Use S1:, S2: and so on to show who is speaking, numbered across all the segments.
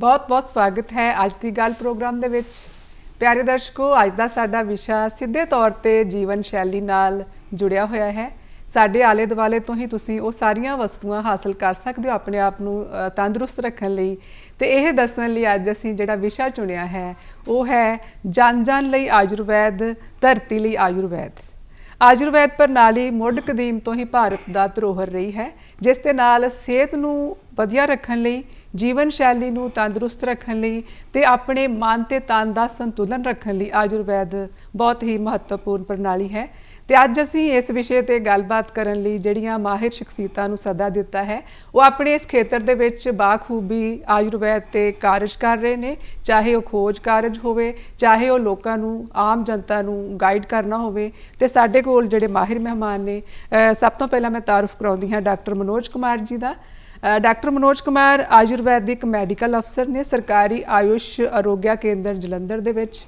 S1: ਬਹੁਤ-ਬਹੁਤ ਸਵਾਗਤ ਹੈ ਅੱਜ ਦੀ ਗੱਲ ਪ੍ਰੋਗਰਾਮ ਦੇ ਵਿੱਚ। ਪਿਆਰੇ ਦਰਸ਼ਕੋ, ਅੱਜ ਦਾ ਸਾਡਾ ਵਿਸ਼ਾ ਸਿੱਧੇ ਤੌਰ ਤੇ ਜੀਵਨ ਸ਼ੈਲੀ ਨਾਲ ਜੁੜਿਆ ਹੋਇਆ ਹੈ। ਸਾਡੇ ਆਲੇ ਦੁਆਲੇ ਤੋਂ ਹੀ ਤੁਸੀਂ ਉਹ ਸਾਰੀਆਂ ਵਸਤੂਆਂ ਹਾਸਲ ਕਰ ਸਕਦੇ ਹੋ ਆਪਣੇ ਆਪ ਨੂੰ ਤੰਦਰੁਸਤ ਰੱਖਣ ਲਈ। ਤੇ ਇਹ ਦੱਸਣ ਲਈ ਅੱਜ ਅਸੀਂ ਜਿਹੜਾ ਵਿਸ਼ਾ ਚੁਣਿਆ ਹੈ, ਉਹ ਹੈ ਜਨ ਜਨ ਲਈ ਆਯੁਰਵੈਦ, ਧਰਤੀ ਲਈ ਆਯੁਰਵੈਦ। ਆਯੁਰਵੈਦ ਪ੍ਰਣਾਲੀ ਮੁੱਢ ਕਦੀਮ ਤੋਂ ਹੀ ਭਾਰਤ ਦਾ ਧਰੋਹਰ ਰਹੀ ਹੈ, ਜਿਸ ਦੇ ਨਾਲ ਸਿਹਤ ਨੂੰ ਵਧੀਆ ਰੱਖਣ ਲਈ, ਜੀਵਨ ਸ਼ੈਲੀ ਨੂੰ ਤੰਦਰੁਸਤ ਰੱਖਣ ਲਈ ਤੇ ਆਪਣੇ ਮਨ ਤੇ ਤਨ ਦਾ ਸੰਤੁਲਨ ਰੱਖਣ ਲਈ ਆਯੁਰਵੈਦ ਬਹੁਤ ਹੀ ਮਹੱਤਵਪੂਰਨ ਪ੍ਰਣਾਲੀ ਹੈ। ਤੇ ਅੱਜ ਅਸੀਂ ਇਸ ਵਿਸ਼ੇ ਤੇ ਗੱਲਬਾਤ ਕਰਨ ਲਈ ਜਿਹੜੀਆਂ ਮਾਹਿਰ ਸ਼ਖਸੀਅਤਾਂ ਨੂੰ ਸੱਦਾ ਦਿੱਤਾ ਹੈ, ਉਹ ਆਪਣੇ ਇਸ ਖੇਤਰ ਦੇ ਵਿੱਚ ਬਾਖੂਬੀ ਆਯੁਰਵੈਦ ਤੇ ਕਾਰਜ ਕਰ ਰਹੇ ਨੇ। ਚਾਹੇ ਉਹ ਖੋਜ ਕਾਰਜ ਹੋਵੇ, ਚਾਹੇ ਉਹ ਲੋਕਾਂ ਨੂੰ, ਆਮ ਜਨਤਾ ਨੂੰ ਗਾਈਡ ਕਰਨਾ ਹੋਵੇ। ਤੇ ਸਾਡੇ ਕੋਲ ਜਿਹੜੇ ਮਾਹਿਰ ਮਹਿਮਾਨ ਨੇ ਸਭ ਤੋਂ ਪਹਿਲਾਂ ਮੈਂ ਤਾਰਫ ਕਰਾਉਂਦੀ ਹਾਂ ਡਾਕਟਰ ਮਨੋਜ ਕੁਮਾਰ ਜੀ ਦਾ। ਡਾਕਟਰ ਮਨੋਜ ਕੁਮਾਰ ਆਯੁਰਵੈਦਿਕ ਮੈਡੀਕਲ ਅਫਸਰ ਨੇ ਸਰਕਾਰੀ ਆਯੁਸ਼ ਅਰੋਗਿਆ ਕੇਂਦਰ ਜਲੰਧਰ ਦੇ ਵਿੱਚ।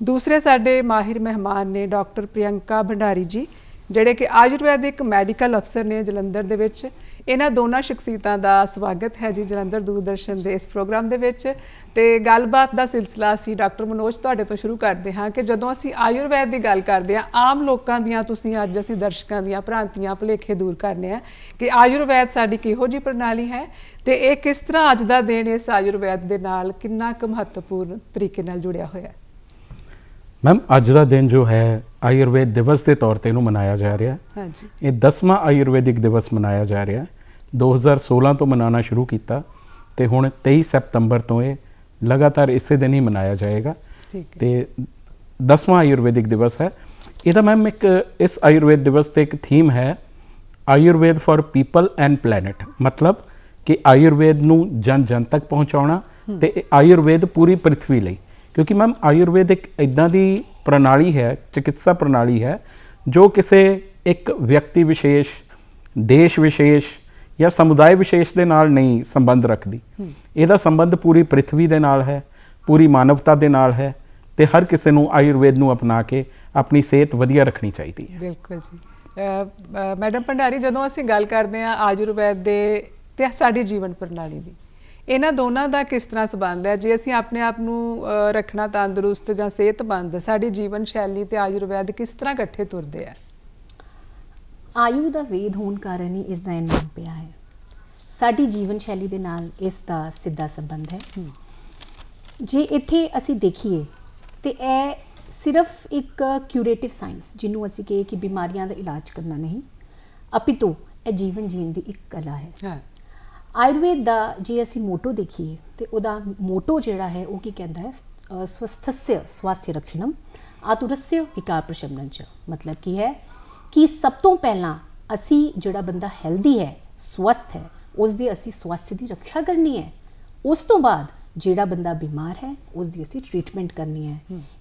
S1: ਦੂਸਰੇ ਸਾਡੇ ਮਾਹਿਰ ਮਹਿਮਾਨ ਨੇ ਡਾਕਟਰ ਪ੍ਰਿਯੰਕਾ ਭੰਡਾਰੀ ਜੀ, ਜਿਹੜੇ ਕਿ ਆਯੁਰਵੈਦਿਕ ਮੈਡੀਕਲ ਅਫਸਰ ਨੇ ਜਲੰਧਰ ਦੇ ਵਿੱਚ। ਇਹਨਾਂ ਦੋਨਾਂ ਸ਼ਖਸੀਅਤਾਂ ਦਾ ਸਵਾਗਤ ਹੈ ਜੀ ਜਲੰਧਰ ਦੂਰਦਰਸ਼ਨ ਦੇ ਇਸ ਪ੍ਰੋਗਰਾਮ ਦੇ ਵਿੱਚ। ਤੇ ਗੱਲਬਾਤ ਦਾ ਸਿਲਸਿਲਾ ਅਸੀਂ ਡਾਕਟਰ ਮਨੋਜ ਤੁਹਾਡੇ ਤੋਂ ਸ਼ੁਰੂ ਕਰਦੇ ਹਾਂ ਕਿ ਜਦੋਂ ਅਸੀਂ ਆਯੁਰਵੈਦ ਦੀ ਗੱਲ ਕਰਦੇ ਹਾਂ, ਆਮ ਲੋਕਾਂ ਦੀਆਂ ਤੁਸੀਂ ਅੱਜ ਅਸੀਂ ਦਰਸ਼ਕਾਂ ਦੀਆਂ ਭ੍ਰਾਂਤੀਆਂ, ਭੁਲੇਖੇ ਦੂਰ ਕਰਨੇ ਆ ਕਿ ਆਯੁਰਵੈਦ ਸਾਡੀ ਕਿਹੋ ਜੀ ਪ੍ਰਣਾਲੀ ਹੈ ਤੇ ਇਹ ਕਿਸ ਤਰ੍ਹਾਂ ਅੱਜ ਦਾ ਦਿਨ ਇਸ ਆਯੁਰਵੈਦ ਦੇ ਨਾਲ ਕਿੰਨਾ ਕੁ ਮਹੱਤਵਪੂਰਨ ਤਰੀਕੇ ਨਾਲ ਜੁੜਿਆ ਹੋਇਆ ਹੈ।
S2: ਮੈਮ ਅੱਜ ਦਾ ਦਿਨ ਜੋ ਹੈ ਆਯੁਰਵੇਦ ਦਿਵਸ ਦੇ ਤੌਰ ਤੇ ਇਹਨੂੰ ਮਨਾਇਆ ਜਾ ਰਿਹਾ। ਹੈ
S1: ਹਾਂਜੀ।
S2: ਇਹ 10ਵਾਂ ਆਯੁਰਵੈਦਿਕ ਦਿਵਸ ਮਨਾਇਆ ਜਾ ਰਿਹਾ। ਹੈ 2016 ਤੋਂ ਮਨਾਉਣਾ ਸ਼ੁਰੂ ਕੀਤਾ ਤੇ ਹੁਣ 23 ਸਤੰਬਰ ਤੋਂ ਇਹ ਲਗਾਤਾਰ ਇਸੇ ਦਿਨ ਹੀ ਮਨਾਇਆ ਜਾਏਗਾ।
S1: ਠੀਕ
S2: ਤੇ 10ਵਾਂ ਆਯੁਰਵੈਦਿਕ ਦਿਵਸ ਹੈ। ਇਹਦਾ ਮੈਮ ਇੱਕ ਇਸ ਆਯੁਰਵੇਦ ਦਿਵਸ ਤੇ ਇੱਕ ਥੀਮ ਹੈ Ayurveda for people and planet ਮਤਲਬ ਕਿ ਆਯੁਰਵੇਦ ਨੂੰ ਜਨ ਜਨ ਤੱਕ ਪਹੁੰਚਾਉਣਾ ਤੇ ਇਹ ਆਯੁਰਵੇਦ ਪੂਰੀ ਪ੍ਰithvi ਲਈ। ਕਿਉਂਕਿ ਮੈਮ ਆਯੁਰਵੇਦ ਇੱਕ ਇਦਾਂ ਦੀ ਪ੍ਰਣਾਲੀ ਹੈ, ਚਿਕਿਤਸਾ ਪ੍ਰਣਾਲੀ ਹੈ, ਜੋ ਕਿਸੇ ਇੱਕ ਵਿਅਕਤੀ ਵਿਸ਼ੇਸ਼, ਦੇਸ਼ ਵਿਸ਼ੇਸ਼ ਜਾਂ ਸਮੁਦਾਇ ਵਿਸ਼ੇਸ਼ ਦੇ ਨਾਲ ਨਹੀਂ ਸੰਬੰਧ ਰੱਖਦੀ। ਇਹਦਾ ਸੰਬੰਧ ਪੂਰੀ ਪ੍ਰithvi ਦੇ ਨਾਲ ਹੈ, ਪੂਰੀ ਮਾਨਵਤਾ ਦੇ ਨਾਲ ਹੈ ਤੇ ਹਰ ਕਿਸੇ ਨੂੰ ਆਯੁਰਵੇਦ ਨੂੰ ਅਪਣਾ ਕੇ ਆਪਣੀ ਸਿਹਤ ਵਧੀਆ ਰੱਖਣੀ ਚਾਹੀਦੀ ਹੈ।
S1: ਬਿਲਕੁਲ ਜੀ। ਮੈਡਮ ਭੰਡਾਰੀ, ਜਦੋਂ ਅਸੀਂ ਗੱਲ ਕਰਦੇ ਹਾਂ ਆਯੁਰਵੇਦ ਦੇ ਤੇ ਸਾਡੀ ਜੀਵਨ ਪ੍ਰਣਾਲੀ ਦੀ ਇਹਨਾਂ ਦੋਨਾਂ ਦਾ ਕਿਸ ਤਰ੍ਹਾਂ ਸੰਬੰਧ ਹੈ? ਜੇ ਅਸੀਂ ਆਪਣੇ ਆਪ ਨੂੰ ਰੱਖਣਾ ਤੰਦਰੁਸਤ ਜਾਂ ਸਿਹਤਮੰਦ ਸਾਡੀ ਜੀਵਨ ਸ਼ੈਲੀ ਤੇ ਆਯੁਰਵੈਦ ਕਿਸ ਤਰ੍ਹਾਂ ਇਕੱਠੇ ਤੁਰਦੇ ਆ
S3: ਆਯੂ ਦਾ ਵੇਦ ਹੋਣ ਕਾਰਨ ਹੀ ਇਸ ਦਾ ਇਹ ਨਾਮ ਪਿਆ ਹੈ। ਸਾਡੀ ਜੀਵਨ ਸ਼ੈਲੀ ਦੇ ਨਾਲ ਇਸ ਦਾ ਸਿੱਧਾ ਸੰਬੰਧ ਹੈ। ਜੇ ਇੱਥੇ ਅਸੀਂ ਦੇਖੀਏ ਤੇ ਇਹ ਸਿਰਫ ਇੱਕ ਕਿਊਰੇਟਿਵ ਸਾਇੰਸ ਜਿਹਨੂੰ ਅਸੀਂ ਕਹੇ ਕਿ ਬਿਮਾਰੀਆਂ ਦਾ ਇਲਾਜ ਕਰਨਾ ਨਹੀਂ ਅਪਿਤੂ ਇਹ ਜੀਵਨ ਜੀਣ ਦੀ ਇੱਕ ਕਲਾ ਹੈ।
S1: ਹਾਂ।
S3: ਆਯੁਰਵੇਦ ਦਾ ਜੇ ਅਸੀਂ ਮੋਟੋ ਦੇਖੀਏ, ਤੇ ਉਹਦਾ ਮੋਟੋ ਜਿਹੜਾ ਹੈ, ਉਹ ਕੀ ਕਹਿੰਦਾ ਹੈ? ਸਵਸਥਸਯ ਸਵਾਸਥ ਰਕਸ਼ਣਮ ਆਤੁਰਸਯ ਵਿਕਾਰ ਪ੍ਰਸ਼ਮਨੰ ਚ। ਮਤਲਬ ਕੀ ਹੈ? ਕਿ ਸਭ ਤੋਂ ਪਹਿਲਾਂ ਅਸੀਂ ਜਿਹੜਾ ਬੰਦਾ ਹੈਲਦੀ ਹੈ, ਸਵਸਥ ਹੈ ਉਸ ਦੀ ਅਸੀਂ ਸਵਾਸਥ ਦੀ ਰੱਖਿਆ ਕਰਨੀ ਹੈ। ਉਸ ਤੋਂ ਬਾਅਦ ਜਿਹੜਾ ਬੰਦਾ ਬਿਮਾਰ ਹੈ ਉਸ ਦੀ ਅਸੀਂ ਟ੍ਰੀਟਮੈਂਟ ਕਰਨੀ ਹੈ।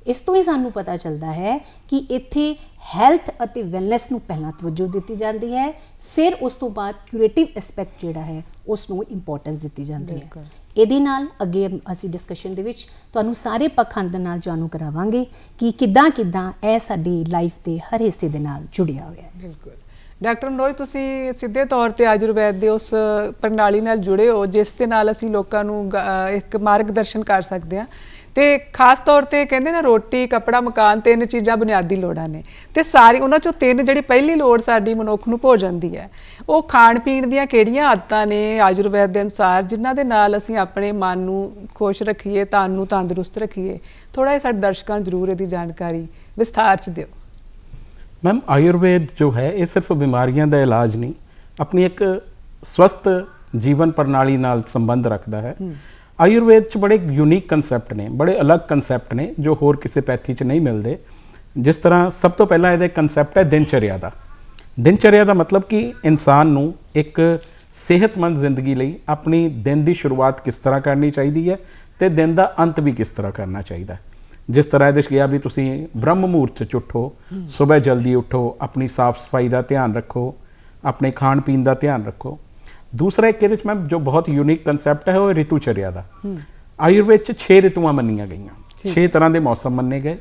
S3: ਇਸ ਤੋਂ ਹੀ ਸਾਨੂੰ ਪਤਾ ਚੱਲਦਾ ਹੈ ਕਿ ਇੱਥੇ ਹੈਲਥ ਅਤੇ ਵੈਲਨੈਸ ਨੂੰ ਪਹਿਲਾਂ ਤਵੱਜੋ ਦਿੱਤੀ ਜਾਂਦੀ ਹੈ ਫਿਰ ਉਸ ਤੋਂ ਬਾਅਦ ਕਿਊਰੇਟਿਵ ਐਸਪੈਕਟ ਜਿਹੜਾ ਹੈ ਉਸ ਨੂੰ ਇੰਪੋਰਟੈਂਸ ਦਿੱਤੀ ਜਾਂਦੀ। ਹੈ। ਇਹਦੇ ਨਾਲ ਅੱਗੇ ਅਸੀਂ ਡਿਸਕਸ਼ਨ ਦੇ ਵਿੱਚ ਤੁਹਾਨੂੰ ਸਾਰੇ ਪੱਖਾਂ ਦੇ ਨਾਲ ਜਾਣੂ ਕਰਾਵਾਂਗੇ ਕਿ ਕਿੱਦਾਂ ਕਿੱਦਾਂ ਇਹ ਸਾਡੀ ਲਾਈਫ ਦੇ ਹਰ ਹਿੱਸੇ ਦੇ ਨਾਲ ਜੁੜਿਆ ਹੋਇਆ ਹੈ।
S1: ਬਿਲਕੁਲ। ਡਾਕਟਰ ਮਨੋਜ ਤੁਸੀਂ ਸਿੱਧੇ ਤੌਰ ਤੇ ਆਯੁਰਵੈਦ ਦੇ ਉਸ ਪ੍ਰਣਾਲੀ ਨਾਲ ਜੁੜੇ ਹੋ, ਜਿਸ ਦੇ ਨਾਲ ਅਸੀਂ ਲੋਕਾਂ ਨੂੰ ਗ- ਅਹ, ਇੱਕ ਮਾਰਗਦਰਸ਼ਨ ਕਰ ਸਕਦੇ ਹਾਂ। ਤੇ ਖਾਸ ਤੌਰ ਤੇ ਕਹਿੰਦੇ ਨਾ ਰੋਟੀ, ਕਪੜਾ, ਮਕਾਨ ਤਿੰਨ ਚੀਜ਼ਾਂ ਬੁਨਿਆਦੀ ਲੋੜਾਂ ਨੇ। ਤੇ ਸਾਰੀ ਉਹਨਾਂ ਚੋਂ ਤਿੰਨ ਜਿਹੜੀ ਪਹਿਲੀ ਲੋੜ ਸਾਡੀ ਮਨੁੱਖ ਨੂੰ ਭੋਜਨ ਦੀ ਹੈ। ਉਹ ਖਾਣ ਪੀਣ ਦੀਆਂ ਕਿਹੜੀਆਂ ਆਦਤਾਂ ਨੇ ਆਯੁਰਵੈਦ ਦੇ ਅਨੁਸਾਰ, ਜਿਨ੍ਹਾਂ ਦੇ ਨਾਲ ਅਸੀਂ ਆਪਣੇ ਮਨ ਨੂੰ ਖੁਸ਼ ਰੱਖੀਏ, ਤਨ ਨੂੰ ਤੰਦਰੁਸਤ ਰੱਖੀਏ? ਥੋੜਾ ਜਿਹਾ ਸਾਡੇ ਦਰਸ਼ਕਾਂ ਨੂੰ ਜ਼ਰੂਰ ਇਹਦੀ ਜਾਣਕਾਰੀ ਵਿਸਥਾਰ ਚ ਦਿਓ।
S2: ਮੈਮ ਆਯੁਰਵੇਦ ਜੋ ਹੈ ਇਹ ਸਿਰਫ ਬਿਮਾਰੀਆਂ ਦਾ ਇਲਾਜ ਨਹੀਂ ਆਪਣੀ ਇੱਕ ਸਵਸਥ ਜੀਵਨ ਪ੍ਰਣਾਲੀ ਨਾਲ ਸੰਬੰਧ ਰੱਖਦਾ ਹੈ। ਆਯੁਰਵੇਦ 'ਚ ਬੜੇ ਯੂਨੀਕ ਕਨਸੈਪਟ ਨੇ ਬੜੇ ਅਲੱਗ ਕਨਸੈਪਟ ਨੇ ਜੋ ਹੋਰ ਕਿਸੇ ਪੈਥੀ 'ਚ ਨਹੀਂ ਮਿਲਦੇ। ਜਿਸ ਤਰ੍ਹਾਂ ਸਭ ਤੋਂ ਪਹਿਲਾਂ ਇਹਦੇ ਕਨਸੈਪਟ ਹੈ ਦਿਨਚਰਿਆ ਦਾ। ਦਿਨਚਰਿਆ ਦਾ ਮਤਲਬ ਕਿ ਇਨਸਾਨ ਨੂੰ ਇੱਕ ਸਿਹਤਮੰਦ ਜ਼ਿੰਦਗੀ ਲਈ ਆਪਣੀ ਦਿਨ ਦੀ ਸ਼ੁਰੂਆਤ ਕਿਸ ਤਰ੍ਹਾਂ ਕਰਨੀ ਚਾਹੀਦੀ ਹੈ ਤੇ ਦਿਨ ਦਾ ਅੰਤ ਵੀ ਕਿਸ ਤਰ੍ਹਾਂ ਕਰਨਾ ਚਾਹੀਦਾ ਹੈ। ਜਿਸ ਤਰ੍ਹਾਂ ਇਹਦੇ 'ਚ ਕਿਹਾ ਵੀ ਤੁਸੀਂ ਬ੍ਰਹਮ ਮੁਹੂਰਤ 'ਚ ਉੱਠੋ ਸਵੇਰ ਜਲਦੀ ਉੱਠੋ ਆਪਣੀ ਸਾਫ਼ ਸਫ਼ਾਈ ਦਾ ਧਿਆਨ ਰੱਖੋ ਆਪਣੇ ਖਾਣ ਪੀਣ ਦਾ ਧਿਆਨ ਰੱਖੋ। ਦੂਸਰਾ ਇੱਕ ਇਹਦੇ 'ਚ ਮੈਂ ਜੋ ਬਹੁਤ ਯੂਨੀਕ ਕਨਸੈਪਟ ਹੈ ਉਹ ਰਿਤੂ ਚਰਿਆ ਦਾ। ਆਯੁਰਵੇਦ 'ਚ 6 ਰਿਤੂਆਂ ਮੰਨੀਆਂ ਗਈਆਂ। 6 ਤਰ੍ਹਾਂ ਦੇ ਮੌਸਮ ਮੰਨੇ ਗਏ।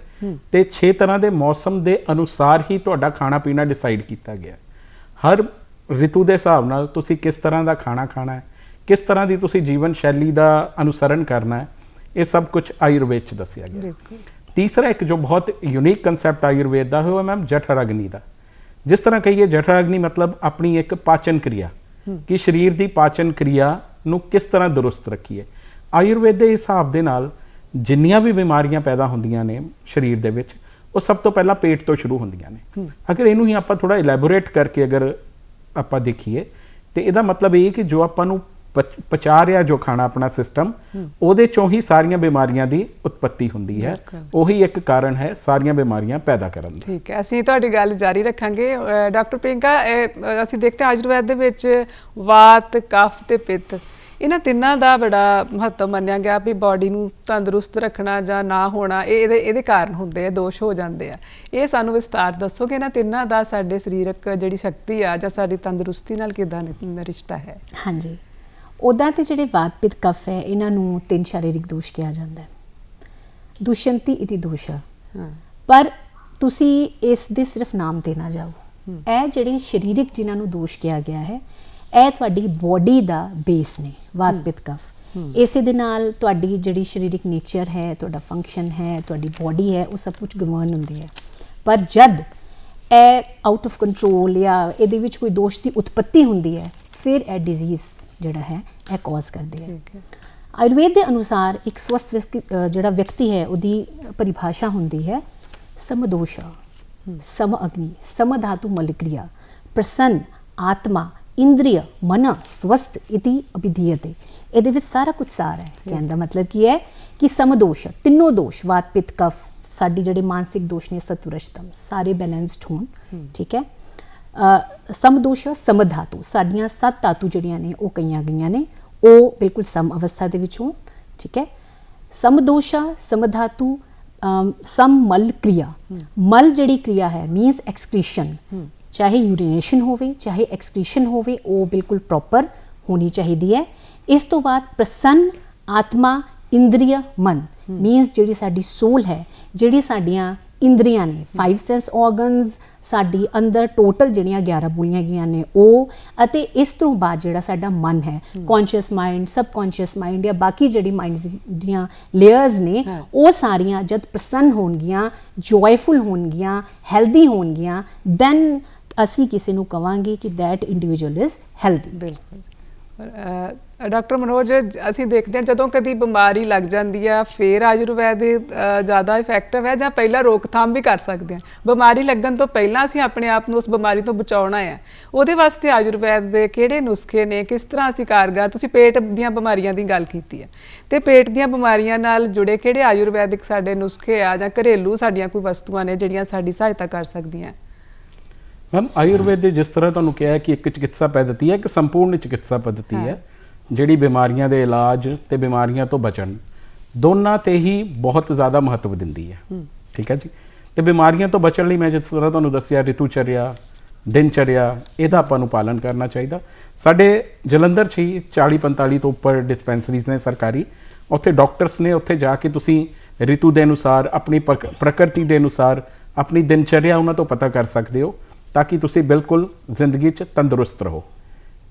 S2: ਤੇ 6 ਤਰ੍ਹਾਂ ਦੇ ਮੌਸਮ ਦੇ ਅਨੁਸਾਰ ਹੀ ਤੁਹਾਡਾ ਖਾਣਾ ਪੀਣਾ ਡਿਸਾਈਡ ਕੀਤਾ ਗਿਆ। ਹਰ ਰਿਤੂ ਦੇ ਹਿਸਾਬ ਨਾਲ ਤੁਸੀਂ ਕਿਸ ਤਰ੍ਹਾਂ ਦਾ ਖਾਣਾ ਖਾਣਾ ਹੈ ਕਿਸ ਤਰ੍ਹਾਂ ਦੀ ਤੁਸੀਂ ਜੀਵਨ ਸ਼ੈਲੀ ਦਾ ਅਨੁਸਰਣ ਕਰਨਾ ਹੈ ਇਹ ਸਭ ਕੁਝ ਆਯੁਰਵੇਦ ਚ ਦੱਸਿਆ ਗਿਆ। ਤੀਸਰਾ ਇੱਕ ਜੋ ਬਹੁਤ ਯੂਨੀਕ ਕਨਸੈਪਟ ਆਯੁਰਵੇਦ ਦਾ ਹੈ ਉਹ ਹੈ ਮੈਮ ਜਠਰ ਅਗਨੀ ਦਾ। ਜਿਸ ਤਰ੍ਹਾਂ ਕਹੀਏ ਜਠਰ ਅਗਨੀ ਮਤਲਬ ਆਪਣੀ ਇੱਕ ਪਾਚਨ ਕਿਰਿਆ ਕਿ ਸਰੀਰ ਦੀ ਪਾਚਨ ਕਿਰਿਆ ਨੂੰ ਕਿਸ ਤਰ੍ਹਾਂ ਦਰੁਸਤ ਰੱਖੀਏ। ਆਯੁਰਵੇਦ ਦੇ ਹਿਸਾਬ ਦੇ ਨਾਲ ਜਿੰਨੀਆਂ ਵੀ ਬਿਮਾਰੀਆਂ ਪੈਦਾ ਹੁੰਦੀਆਂ ਨੇ ਸਰੀਰ ਦੇ ਵਿੱਚ ਉਹ ਸਭ ਤੋਂ ਪਹਿਲਾਂ ਪੇਟ ਤੋਂ ਸ਼ੁਰੂ ਹੁੰਦੀਆਂ ਨੇ। ਅਗਰ ਇਹਨੂੰ ਹੀ ਆਪਾਂ ਥੋੜਾ ਇਲੈਬੋਰੇਟ ਕਰਕੇ ਅਗਰ ਆਪਾਂ ਦੇਖੀਏ ਤੇ ਇਹਦਾ ਮਤਲਬ ਇਹ ਕਿ ਜੋ ਆਪਾਂ ਨੂੰ ਪਚ- ਰਿਹਾ ਜੋ ਖਾਣਾ ਆਪਣਾ ਸਿਸਟਮ ਉਹਦੇ ਚੋਂ ਹੀ ਸਾਰੀਆਂ ਬਿਮਾਰੀਆਂ ਦੀ ਉਤਪਤੀ ਹੁੰਦੀ ਹੈ। ਉਹੀ ਇੱਕ ਕਾਰਨ ਹੈ ਸਾਰੀਆਂ ਬਿਮਾਰੀਆਂ ਪੈਦਾ ਕਰਨ ਦਾ।
S1: ਠੀਕ ਹੈ। ਅਸੀਂ ਤੁਹਾਡੀ ਗੱਲ ਜਾਰੀ ਰੱਖਾਂਗੇ। ਡਾਕਟਰ ਪ੍ਰਿੰਕਾ ਅਸੀਂ ਦੇਖਦੇ ਹਾਂ ਆਯੁਰਵੈਦ ਦੇ ਵਿੱਚ ਵਾਤ ਕਫ ਤੇ ਪਿੱਤ ਇਹਨਾਂ ਤਿੰਨਾਂ ਦਾ ਬੜਾ ਮਹੱਤਵ ਮੰਨਿਆ ਗਿਆ ਵੀ ਬਾਡੀ ਨੂੰ ਤੰਦਰੁਸਤ ਰੱਖਣਾ ਜਾਂ ਨਾ ਹੋਣਾ ਇਹ ਇਹਦੇ ਇਹਦੇ ਕਾਰਨ ਹੁੰਦੇ ਆ ਦੋਸ਼ ਹੋ ਜਾਂਦੇ ਆ। ਇਹ ਸਾਨੂੰ ਵਿਸਤਾਰ ਦੱਸੋਗੇ ਇਹਨਾਂ ਤਿੰਨਾਂ ਦਾ ਸਾਡੇ ਸਰੀਰਕ ਜਿਹੜੀ ਸ਼ਕਤੀ ਆ ਜਾਂ ਸਾਡੀ ਤੰਦਰੁਸਤੀ ਨਾਲ ਕਿਦਾਂ ਰਿਸ਼ਤਾ ਹੈ।
S3: ਹਾਂਜੀ। ਉਦਾਂ ਤੇ ਜਿਹੜੇ ਵਾਤ ਪਿੱਤ ਕਫ ਹੈ ਇਹਨਾਂ ਨੂੰ ਤਿੰਨ ਸ਼ਾਰੀਰਿਕ ਦੋਸ਼ ਕਿਹਾ ਜਾਂਦਾ ਹੈ। ਦੁਸ਼ਯੰਤੀ ਇਤੀ ਦੋਸ਼। ਪਰ ਤੁਸੀਂ ਇਸ ਦੇ ਸਿਰਫ ਨਾਮ ਤੇ ਨਾ ਜਾਓ। ਇਹ ਜਿਹੜੇ ਸਰੀਰਿਕ ਜਿਨ੍ਹਾਂ ਨੂੰ ਦੋਸ਼ ਕਿਹਾ ਗਿਆ ਹੈ ਇਹ ਤੁਹਾਡੀ ਬੋਡੀ ਦਾ ਬੇਸ ਨੇ ਵਾਤ ਪਿੱਤ ਕਫ ਇਸੇ ਦੇ ਨਾਲ ਤੁਹਾਡੀ ਜਿਹੜੀ ਸਰੀਰਿਕ ਨੇਚਰ ਹੈ ਤੁਹਾਡਾ ਫੰਕਸ਼ਨ ਹੈ ਤੁਹਾਡੀ ਬੋਡੀ ਹੈ ਉਹ ਸਭ ਕੁਝ ਗਵਰਨ ਹੁੰਦੀ ਹੈ। ਪਰ ਜਦ ਇਹ ਆਊਟ ਆਫ ਕੰਟਰੋਲ ਜਾਂ ਇਹਦੇ ਵਿੱਚ ਕੋਈ ਦੋਸ਼ ਦੀ ਉਤਪਤੀ ਹੁੰਦੀ ਹੈ ਫਿਰ ਇਹ ਡਿਜ਼ੀਜ਼ ਜਿਹੜਾ ਹੈ ਇਹ ਕਾਜ਼ ਕਰਦੇ ਹੈ।
S1: ਠੀਕ ਹੈ।
S3: ਆਯੁਰਵੇਦ ਦੇ ਅਨੁਸਾਰ ਇੱਕ ਸਵਸਥ ਵਿਅਕਤੀ- ਅ, ਜਿਹੜਾ ਵਿਅਕਤੀ ਹੈ ਉਹਦੀ ਪਰਿਭਾਸ਼ਾ ਹੁੰਦੀ ਹੈ ਸਮਦੋਸ਼ਾ ਸਮ ਅਗਨੀ ਸਮ ਧਾਤੂ ਮਲਿਕ੍ਰਿਆ ਪ੍ਰਸੰਨ ਆਤਮਾ ਇੰਦਰੀय ਮਨ ਸਵਸਥ ਇਤੀ ਅਭਿਧੀਯਤੇ ਇਹਦੇ ਵਿੱਚ ਸਾਰਾ ਕੁਝ ਸਾਰ ਹੈ। ਕਹਿਣ ਦਾ ਮਤਲਬ ਕੀ ਹੈ ਕਿ ਸਮਦੋਸ਼ ਤਿੰਨੋਂ ਦੋਸ਼ ਵਾਤ ਪਿੱਤ ਕਫ ਸਾਡੀ ਜਿਹੜੇ ਮਾਨਸਿਕ ਦੋਸ਼ ਨੇ ਸਤੁਰਸ਼ਤਮ ਸਾਰੇ ਬੈਲੈਂਸਡ ਹੋਣ। ਠੀਕ ਹੈ? ਅ, ਸਮਦੋਸ਼ ਸਮਧਾਤੂ ਸਾਡੀਆਂ ਸੱਤ ਧਾਤੂ ਜਿਹੜੀਆਂ ਨੇ ਉਹ ਕਈਆਂ ਗਈਆਂ ਨੇ ਉਹ ਬਿਲਕੁਲ ਸਮ ਅਵਸਥਾ ਦੇ ਵਿੱਚ ਹੋਣ ਠੀਕ ਹੈ? ਸਮਦੋਸ਼ਾ ਸਮਧਾਤੂ ਅਮ, ਸਮਮਲ ਕ੍ਰਿਆ। ਮਲ ਜਿਹੜੀ ਕ੍ਰਿਆ ਹੈ ਮੀਨਸ ਐਕਸਕ੍ਰੀਸ਼ਨ ਚਾਹੇ ਯੂਰੀਨੇਸ਼ਨ ਹੋਵੇ ਚਾਹੇ ਐਕਸਕ੍ਰੀਸ਼ਨ ਹੋਵੇ ਉਹ ਬਿਲਕੁਲ ਪ੍ਰੋਪਰ ਹੋਣੀ ਚਾਹੀਦੀ ਹੈ। ਇਸ ਤੋਂ ਬਾਅਦ ਪ੍ਰਸੰਨ ਆਤਮਾ ਇੰਦਰੀय ਮਨ। ਮੀਨਸ ਜਿਹੜੀ ਸਾਡੀ ਸੋਲ ਹੈ ਜਿਹੜੀ ਸਾਡੀਆਂ ਇੰਦਰੀਆਂ ਨੇ ਫਾਈਵ ਸੈਂਸ ਆਰਗਨਸ ਸਾਡੀ ਅੰਦਰ ਟੋਟਲ ਜਿਹੜੀਆਂ 11 ਬੋਲੀਆਂ ਗਈਆਂ ਨੇ ਉਹ ਅਤੇ ਇਸ ਤੋਂ ਬਾਅਦ ਜਿਹੜਾ ਸਾਡਾ ਮਨ ਹੈ ਕੌਨਸ਼ੀਅਸ ਮਾਈਂਡ ਸਬਕੌਨਸ਼ੀਅਸ ਮਾਈਂਡ ਜਾਂ ਬਾਕੀ ਜਿਹੜੀ ਮਾਈਂਡਸ ਦੀਆਂ ਲੇਅਰਸ ਨੇ। ਉਹ ਸਾਰੀਆਂ ਜਦ ਪ੍ਰਸੰਨ ਹੋਣਗੀਆਂ ਜੋਇਫੁਲ ਹੋਣਗੀਆਂ ਹੈਲਦੀ ਹੋਣਗੀਆਂ ਦੈਨ ਅਸੀਂ ਕਿਸੇ ਨੂੰ ਕਵਾਂਗੇ ਕਿ that individual is healthy
S1: ਬਿਲਕੁਲ। ਡਾਕਟਰ ਮਨੋਜ, ਅਸੀਂ ਦੇਖਦੇ ਹਾਂ ਜਦੋਂ ਕਦੀ ਬਿਮਾਰੀ ਲੱਗ ਜਾਂਦੀ ਆ, ਫੇਰ ਆਯੁਰਵੈਦ ਜ਼ਿਆਦਾ ਇਫੈਕਟਿਵ ਹੈ ਜਾਂ ਪਹਿਲਾਂ ਰੋਕਥਾਮ ਵੀ ਕਰ ਸਕਦੇ ਹਾਂ। ਬਿਮਾਰੀ ਲੱਗਣ ਤੋਂ ਪਹਿਲਾਂ ਅਸੀਂ ਆਪਣੇ ਆਪ ਨੂੰ ਉਸ ਬਿਮਾਰੀ ਤੋਂ ਬਚਾਉਣਾ ਹੈ। ਉਹਦੇ ਵਾਸਤੇ ਆਯੁਰਵੈਦ ਦੇ ਕਿਹੜੇ ਨੁਸਖੇ ਨੇ, ਕਿਸ ਤਰ੍ਹਾਂ ਅਸੀਂ ਕਾਰਗਰ, ਤੁਸੀਂ ਪੇਟ ਦੀਆਂ ਬਿਮਾਰੀਆਂ ਦੀ ਗੱਲ ਕੀਤੀ ਹੈ। ਤੇ ਪੇਟ ਦੀਆਂ ਬਿਮਾਰੀਆਂ ਨਾਲ ਜੁੜੇ ਕਿਹੜੇ ਆਯੁਰਵੈਦਿਕ ਸਾਡੇ ਨੁਸਖੇ ਆ ਜਾਂ ਘਰੇਲੂ ਸਾਡੀਆਂ ਕੋਈ ਵਸਤੂਆਂ ਨੇ ਜਿਹੜੀਆਂ ਸਾਡੀ ਸਹਾਇਤਾ ਕਰ ਸਕਦੀਆਂ
S2: ਮੈਮ ਆਯੁਰਵੇਦ ਦੇ ਜਿਸ ਤਰ੍ਹਾਂ ਤੁਹਾਨੂੰ ਕਿਹਾ ਕਿ ਇੱਕ ਚਿਕਿਤਸਾ ਪद्धਤੀ ਹੈ ਇੱਕ ਸੰਪੂਰਨ ਚਿਕਿਤਸਾ ਪੱਧਤੀ
S1: ਹੈ
S2: ਜਿਹੜੀ ਬਿਮਾਰੀਆਂ ਦੇ ਇਲਾਜ ਤੇ ਬਿਮਾਰੀਆਂ ਤੋਂ ਬਚਣ ਦੋਨਾਂ ਤੇ ਹੀ ਬਹੁਤ ਜ਼ਿਆਦਾ ਮਹੱਤਵ ਦਿੰਦੀ ਹੈ। ਠੀਕ ਹੈ ਜੀ? ਤੇ ਬਿਮਾਰੀਆਂ ਤੋਂ ਬਚਣ ਲਈ ਮੈਂ ਜਿਸ ਤਰ੍ਹਾਂ ਤੁਹਾਨੂੰ ਦੱਸਿਆ ਰਿਤੂਚਰਿਆ ਦਿਨਚਰਿਆ ਇਹਦਾ ਆਪਾਂ ਨੂੰ ਪਾਲਣ ਕਰਨਾ ਚਾਹੀਦਾ। ਸਾਡੇ ਜਲੰਧਰ 'ਚ ਹੀ 40 45 ਤੋਂ ਉੱਪਰ ਡਿਸਪੈਂਸਰੀਜ਼ ਨੇ ਸਰਕਾਰੀ। ਉੱਥੇ ਡਾਕਟਰਸ ਨੇ ਉੱਥੇ ਜਾ ਕੇ ਤੁਸੀਂ ਰਿਤੂ ਦੇ ਅਨੁਸਾਰ ਆਪਣੀ ਪ੍ਰਕਿਰਤੀ ਦੇ ਅਨੁਸਾਰ ਆਪਣੀ ਦਿਨਚਰਿਆ ਉਹਨਾਂ ਤੋਂ ਪਤਾ ਕਰ ਸਕਦੇ ਹੋ। ਤਾਂ ਕਿ ਤੁਸੀਂ ਬਿਲਕੁਲ ਜ਼ਿੰਦਗੀ 'ਚ ਤੰਦਰੁਸਤ ਰਹੋ।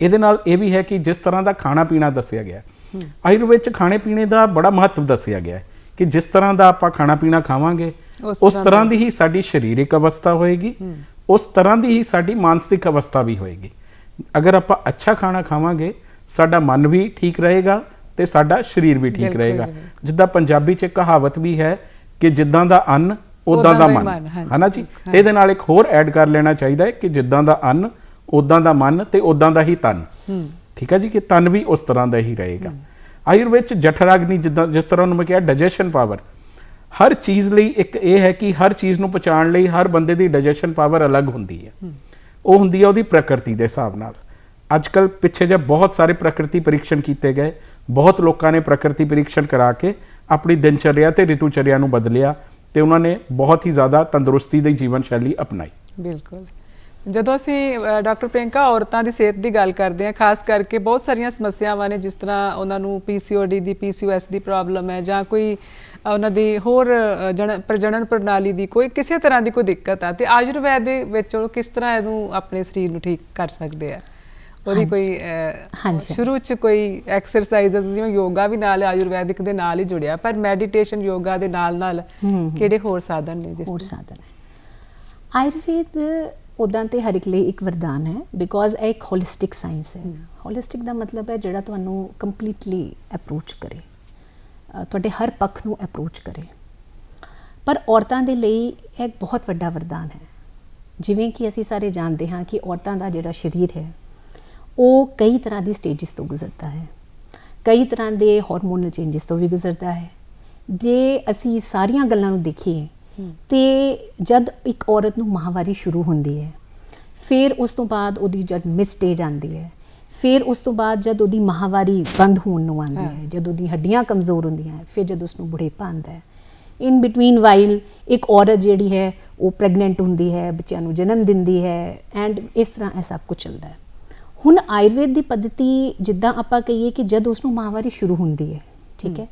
S2: ਇਹਦੇ ਨਾਲ ਇਹ ਵੀ ਹੈ ਕਿ ਜਿਸ ਤਰ੍ਹਾਂ ਦਾ ਖਾਣਾ ਪੀਣਾ ਦੱਸਿਆ ਗਿਆ ਆਯੁਰਵੇਦ 'ਚ ਖਾਣੇ ਪੀਣੇ ਦਾ ਬੜਾ ਮਹੱਤਵ ਦੱਸਿਆ ਗਿਆ ਹੈ ਕਿ ਜਿਸ ਤਰ੍ਹਾਂ ਦਾ ਆਪਾਂ ਖਾਣਾ ਪੀਣਾ ਖਾਵਾਂਗੇ
S1: ਉਸ ਤਰ੍ਹਾਂ
S2: ਦੀ। ਹੀ ਸਾਡੀ ਸਰੀਰਕ ਅਵਸਥਾ ਹੋਏਗੀ ਉਸ ਤਰ੍ਹਾਂ ਦੀ ਹੀ ਸਾਡੀ ਮਾਨਸਿਕ ਅਵਸਥਾ ਵੀ ਹੋਏਗੀ। ਅਗਰ ਆਪਾਂ ਅੱਛਾ ਖਾਣਾ ਖਾਵਾਂਗੇ ਸਾਡਾ ਮਨ ਵੀ ਠੀਕ ਰਹੇਗਾ ਤੇ ਸਾਡਾ ਸਰੀਰ ਵੀ ਠੀਕ ਰਹੇਗਾ। ਜਿੱਦਾਂ ਪੰਜਾਬੀ 'ਚ ਕਹਾਵਤ ਵੀ ਹੈ ਕਿ ਜਿੱਦਾਂ ਦਾ ਅੰਨ ਉਦਾਂ ਦਾ ਮਨ। ਹਨਾ ਜੀ? ਤੇ ਇਹਦੇ ਨਾਲ ਇੱਕ ਹੋਰ ਐਡ ਕਰ ਲੈਣਾ ਚਾਹੀਦਾ ਹੈ ਕਿ ਜਿੱਦਾਂ ਦਾ ਅੰਨ ਉਦਾਂ ਦਾ ਮਨ ਤੇ ਉਦਾਂ ਦਾ ਹੀ ਤਨ। ਠੀਕ ਹੈ ਜੀ? ਕਿ ਤਨ ਵੀ ਉਸ ਤਰ੍ਹਾਂ ਦਾ ਹੀ ਰਹੇਗਾ। ਆਯੁਰਵੇਦ ਚ ਜਠਰਾਗਨੀ ਜਿੱਦਾਂ ਜਿਸ ਤਰ੍ਹਾਂ ਨੂੰ ਮੈਂ ਕਿਹਾ ਡਾਈਜੈਸ਼ਨ ਪਾਵਰ ਹਰ ਚੀਜ਼ ਲਈ ਇੱਕ ਇਹ ਹੈ ਕਿ ਹਰ ਚੀਜ਼ ਨੂੰ ਪਚਾਉਣ ਲਈ ਹਰ ਬੰਦੇ ਦੀ ਡਾਈਜੈਸ਼ਨ ਪਾਵਰ ਅਲੱਗ ਹੁੰਦੀ ਹੈ। ਉਹ ਹੁੰਦੀ ਹੈ ਉਹਦੀ ਪ੍ਰਕਿਰਤੀ ਦੇ ਹਿਸਾਬ ਨਾਲ। ਅੱਜ ਕੱਲ ਪਿੱਛੇ ਜੇ ਬਹੁਤ ਸਾਰੇ ਪ੍ਰਕਿਰਤੀ ਪਰੀਖਣ ਕੀਤੇ ਗਏ। ਬਹੁਤ ਲੋਕਾਂ ਨੇ ਪ੍ਰਕਿਰਤੀ ਪਰੀਖਣ ਕਰਾ ਕੇ ਆਪਣੀ ਦਿਨਚਰਿਆ ਤੇ ਰਿਤੂਚਰਿਆ ਨੂੰ ਬਦਲਿਆ। ਤੇ ਉਹਨਾਂ ਨੇ ਬਹੁਤ ਹੀ ਜ਼ਿਆਦਾ ਤੰਦਰੁਸਤੀ ਦੀ ਜੀਵਨ ਸ਼ੈਲੀ ਅਪਣਾਈ।
S1: ਬਿਲਕੁਲ। ਜਦੋਂ ਅਸੀਂ ਡਾਕਟਰ ਪ੍ਰਿੰਕਾ ਔਰਤਾਂ ਦੀ ਸਿਹਤ ਦੀ ਗੱਲ ਕਰਦੇ ਹਾਂ ਖਾਸ ਕਰਕੇ ਬਹੁਤ ਸਾਰੀਆਂ ਸਮੱਸਿਆਵਾਂ ਨੇ ਜਿਸ ਤਰ੍ਹਾਂ ਉਹਨਾਂ ਨੂੰ ਪੀਸੀਓਡੀ ਦੀ ਪੀਸੀਓਐਸ ਦੀ ਪ੍ਰੋਬਲਮ ਹੈ ਜਾਂ ਕੋਈ ਉਹਨਾਂ ਦੀ ਹੋਰ ਅ, ਜਣ ਪ੍ਰਜਨਨ ਪ੍ਰਣਾਲੀ ਦੀ ਕੋਈ ਕਿਸੇ ਤਰ੍ਹਾਂ ਦੀ ਕੋਈ ਦਿੱਕਤ ਆ ਤੇ ਆਯੁਰਵੈਦ ਦੇ ਵਿੱਚ ਉਹ ਕਿਸ ਤਰ੍ਹਾਂ ਇਹਨੂੰ ਆਪਣੇ ਸਰੀਰ ਨੂੰ ਠੀਕ ਕਰ ਸਕਦੇ ਆ। ਉਹਦੀ। ਕੋਈ
S3: ਹਾਂਜੀ।
S1: ਸ਼ੁਰੂ ਚ ਕੋਈ ਐਕਸਰਸਾਈਜ਼ਸ ਜਿਵੇਂ ਯੋਗਾ ਵੀ ਨਾਲ ਆਯੁਰਵੈਦਿਕ ਦੇ ਨਾਲ ਹੀ ਜੁੜਿਆ ਪਰ ਮੈਡੀਟੇਸ਼ਨ ਯੋਗਾ ਦੇ ਨਾਲ ਨਾਲ ਕਿਹੜੇ ਹੋਰ ਸਾਧਨ ਨੇ ਜਿਸ
S3: ਹੋਰ? ਸਾਧਨ ਹੈ। ਆਯੁਰਵੇਦ ਉਦਾਂ ਤੇ ਹਰ ਇੱਕ ਲਈ ਇੱਕ ਵਰਦਾਨ ਹੈ ਬਿਕੋਜ਼ ਇਹ ਇੱਕ ਹੋਲਿਸਟਿਕ ਸਾਇੰਸ ਹੈ। ਹੋਲਿਸਟਿਕ ਦਾ ਮਤਲਬ ਹੈ ਜਿਹੜਾ ਤੁਹਾਨੂੰ ਕੰਪਲੀਟਲੀ ਅਪਰੋਚ ਕਰੇ। ਤੁਹਾਡੇ ਹਰ ਪੱਖ ਨੂੰ ਅਪਰੋਚ ਕਰੇ। ਪਰ ਔਰਤਾਂ ਦੇ ਲਈ ਇਹ ਬਹੁਤ ਵੱਡਾ ਵਰਦਾਨ ਹੈ। ਜਿਵੇਂ ਕਿ ਅਸੀਂ ਸਾਰੇ ਜਾਣਦੇ ਹਾਂ ਕਿ ਔਰਤਾਂ ਦਾ ਜਿਹੜਾ ਸਰੀਰ ਹੈ ਉਹ ਕਈ ਤਰ੍ਹਾਂ ਦੀ ਸਟੇजेस ਤੋਂ ਗੁਜ਼ਰਦਾ ਹੈ। ਕਈ ਤਰ੍ਹਾਂ ਦੇ ਹਾਰਮੋਨਲ ਚੇਂजेस ਤੋਂ ਵੀ ਗੁਜ਼ਰਦਾ ਹੈ। ਜੇ ਅਸੀਂ ਸਾਰੀਆਂ ਗੱਲਾਂ ਨੂੰ ਦੇਖੀਏ ਤੇ ਜਦ ਇੱਕ ਔਰਤ ਨੂੰ ਮਾਹਵਾਰੀ ਸ਼ੁਰੂ ਹੁੰਦੀ ਹੈ ਫਿਰ ਉਸ ਤੋਂ ਬਾਅਦ ਉਹਦੀ ਜਦ ਮਿਸਟੇਜ ਆਂਦੀ ਹੈ ਫਿਰ ਉਸ ਤੋਂ ਬਾਅਦ ਜਦ ਉਹਦੀ ਮਾਹਵਾਰੀ ਬੰਦ ਹੋਣ ਨੂੰ ਆਂਦੀ
S1: ਹੈ।
S3: ਜਦ ਉਹਦੀ ਹੱਡੀਆਂ ਕਮਜ਼ੋਰ ਹੁੰਦੀਆਂ ਫਿਰ ਜਦ ਉਸ ਨੂੰ ਬੁਢੇਪਾ ਆਂਦਾ ਹੈ। ਇਨ ਬਿਟਵੀਨ ਵਾਈਲ ਇੱਕ ਔਰਤ ਜਿਹੜੀ ਹੈ ਉਹ ਪ੍ਰੈਗਨੈਂਟ ਹੁੰਦੀ ਹੈ ਬੱਚਿਆਂ ਨੂੰ ਜਨਮ ਦਿੰਦੀ ਹੈ ਐਂਡ ਇਸ ਤਰ੍ਹਾਂ ਇਹ ਸਭ ਕੁਝ ਚੱਲਦਾ ਹੈ। ਹੁਣ ਆਯੁਰਵੇਦ ਦੀ ਪੱਧਤੀ ਜਿੱਦਾਂ ਆਪਾਂ ਕਹੀਏ ਕਿ ਜਦ ਉਸ ਨੂੰ ਮਾਹਵਾਰੀ ਸ਼ੁਰੂ ਹੁੰਦੀ ਹੈ ਠੀਕ ਹੈ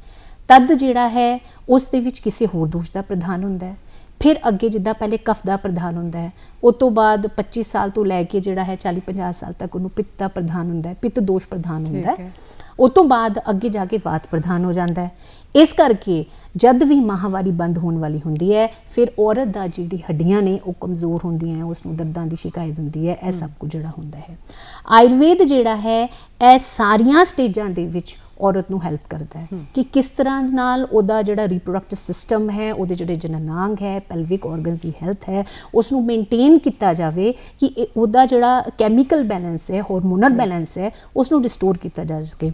S3: ਤਦ ਜਿਹੜਾ ਹੈ ਉਸ ਦੇ ਵਿੱਚ ਕਿਸੇ ਹੋਰ ਦੋਸ਼ ਦਾ ਪ੍ਰਧਾਨ ਹੁੰਦਾ ਹੈ। ਫਿਰ ਅੱਗੇ ਜਿੱਦਾਂ ਪਹਿਲੇ ਕਫ ਦਾ ਪ੍ਰਧਾਨ ਹੁੰਦਾ ਹੈ ਉਸ ਤੋਂ ਬਾਅਦ 25 ਸਾਲ ਤੋਂ ਲੈ ਕੇ ਜਿਹੜਾ ਹੈ 40 50 ਸਾਲ ਤੱਕ ਉਹਨੂੰ ਪਿੱਤ ਦਾ ਪ੍ਰਧਾਨ ਹੁੰਦਾ ਹੈ ਪਿੱਤ ਦੋਸ਼ ਪ੍ਰਧਾਨ ਹੁੰਦਾ ਹੈ। ਉਸ ਤੋਂ ਬਾਅਦ ਅੱਗੇ ਜਾ ਕੇ ਵਾਤ ਪ੍ਰਧਾਨ ਹੋ ਜਾਂਦਾ ਹੈ। ਇਸ ਕਰਕੇ ਜਦ ਵੀ ਮਾਹਵਾਰੀ ਬੰਦ ਹੋਣ ਵਾਲੀ ਹੁੰਦੀ ਹੈ, ਫਿਰ ਔਰਤ ਦਾ ਜਿਹੜੀ ਹੱਡੀਆਂ ਨੇ, ਉਹ ਕਮਜ਼ੋਰ ਹੁੰਦੀਆਂ ਹੈ ਉਸ ਨੂੰ ਦਰਦਾਂ ਦੀ ਸ਼ਿਕਾਇਤ ਹੁੰਦੀ ਹੈ, ਇਹ ਸਭ ਕੁਝ ਜਿਹੜਾ ਹੁੰਦਾ ਹੈ। ਆਯੁਰਵੇਦ ਜਿਹੜਾ ਹੈ, ਇਹ ਸਾਰੀਆਂ ਸਟੇਜਾਂ ਦੇ ਵਿੱਚ ਔਰਤ ਨੂੰ ਹੈਲਪ ਕਰਦਾ ਹੈ ਕਿ ਕਿਸ ਤਰ੍ਹਾਂ ਨਾਲ ਉਹਦਾ ਜਿਹੜਾ ਰਿਪਰੋਡਕਟਿਵ ਸਿਸਟਮ ਹੈ, ਉਹਦੇ ਜਿਹੜੇ ਜਨਨਾਂਗ ਹੈ ਪੈਲਵਿਕ ਆਰਗਨਸ ਦੀ ਹੈਲਥ ਹੈ ਉਸ ਨੂੰ ਮੇਨਟੇਨ ਕੀਤਾ ਜਾਵੇ ਕਿ ਉਹਦਾ ਜਿਹੜਾ ਕੈਮੀਕਲ ਬੈਲੈਂਸ ਹੈ ਹਾਰਮੋਨਲ ਬੈਲੈਂਸ ਹੈ ਉਸ ਨੂੰ ਰਿਸਟੋਰ ਕੀਤਾ ਜਾ ਸਕੇ।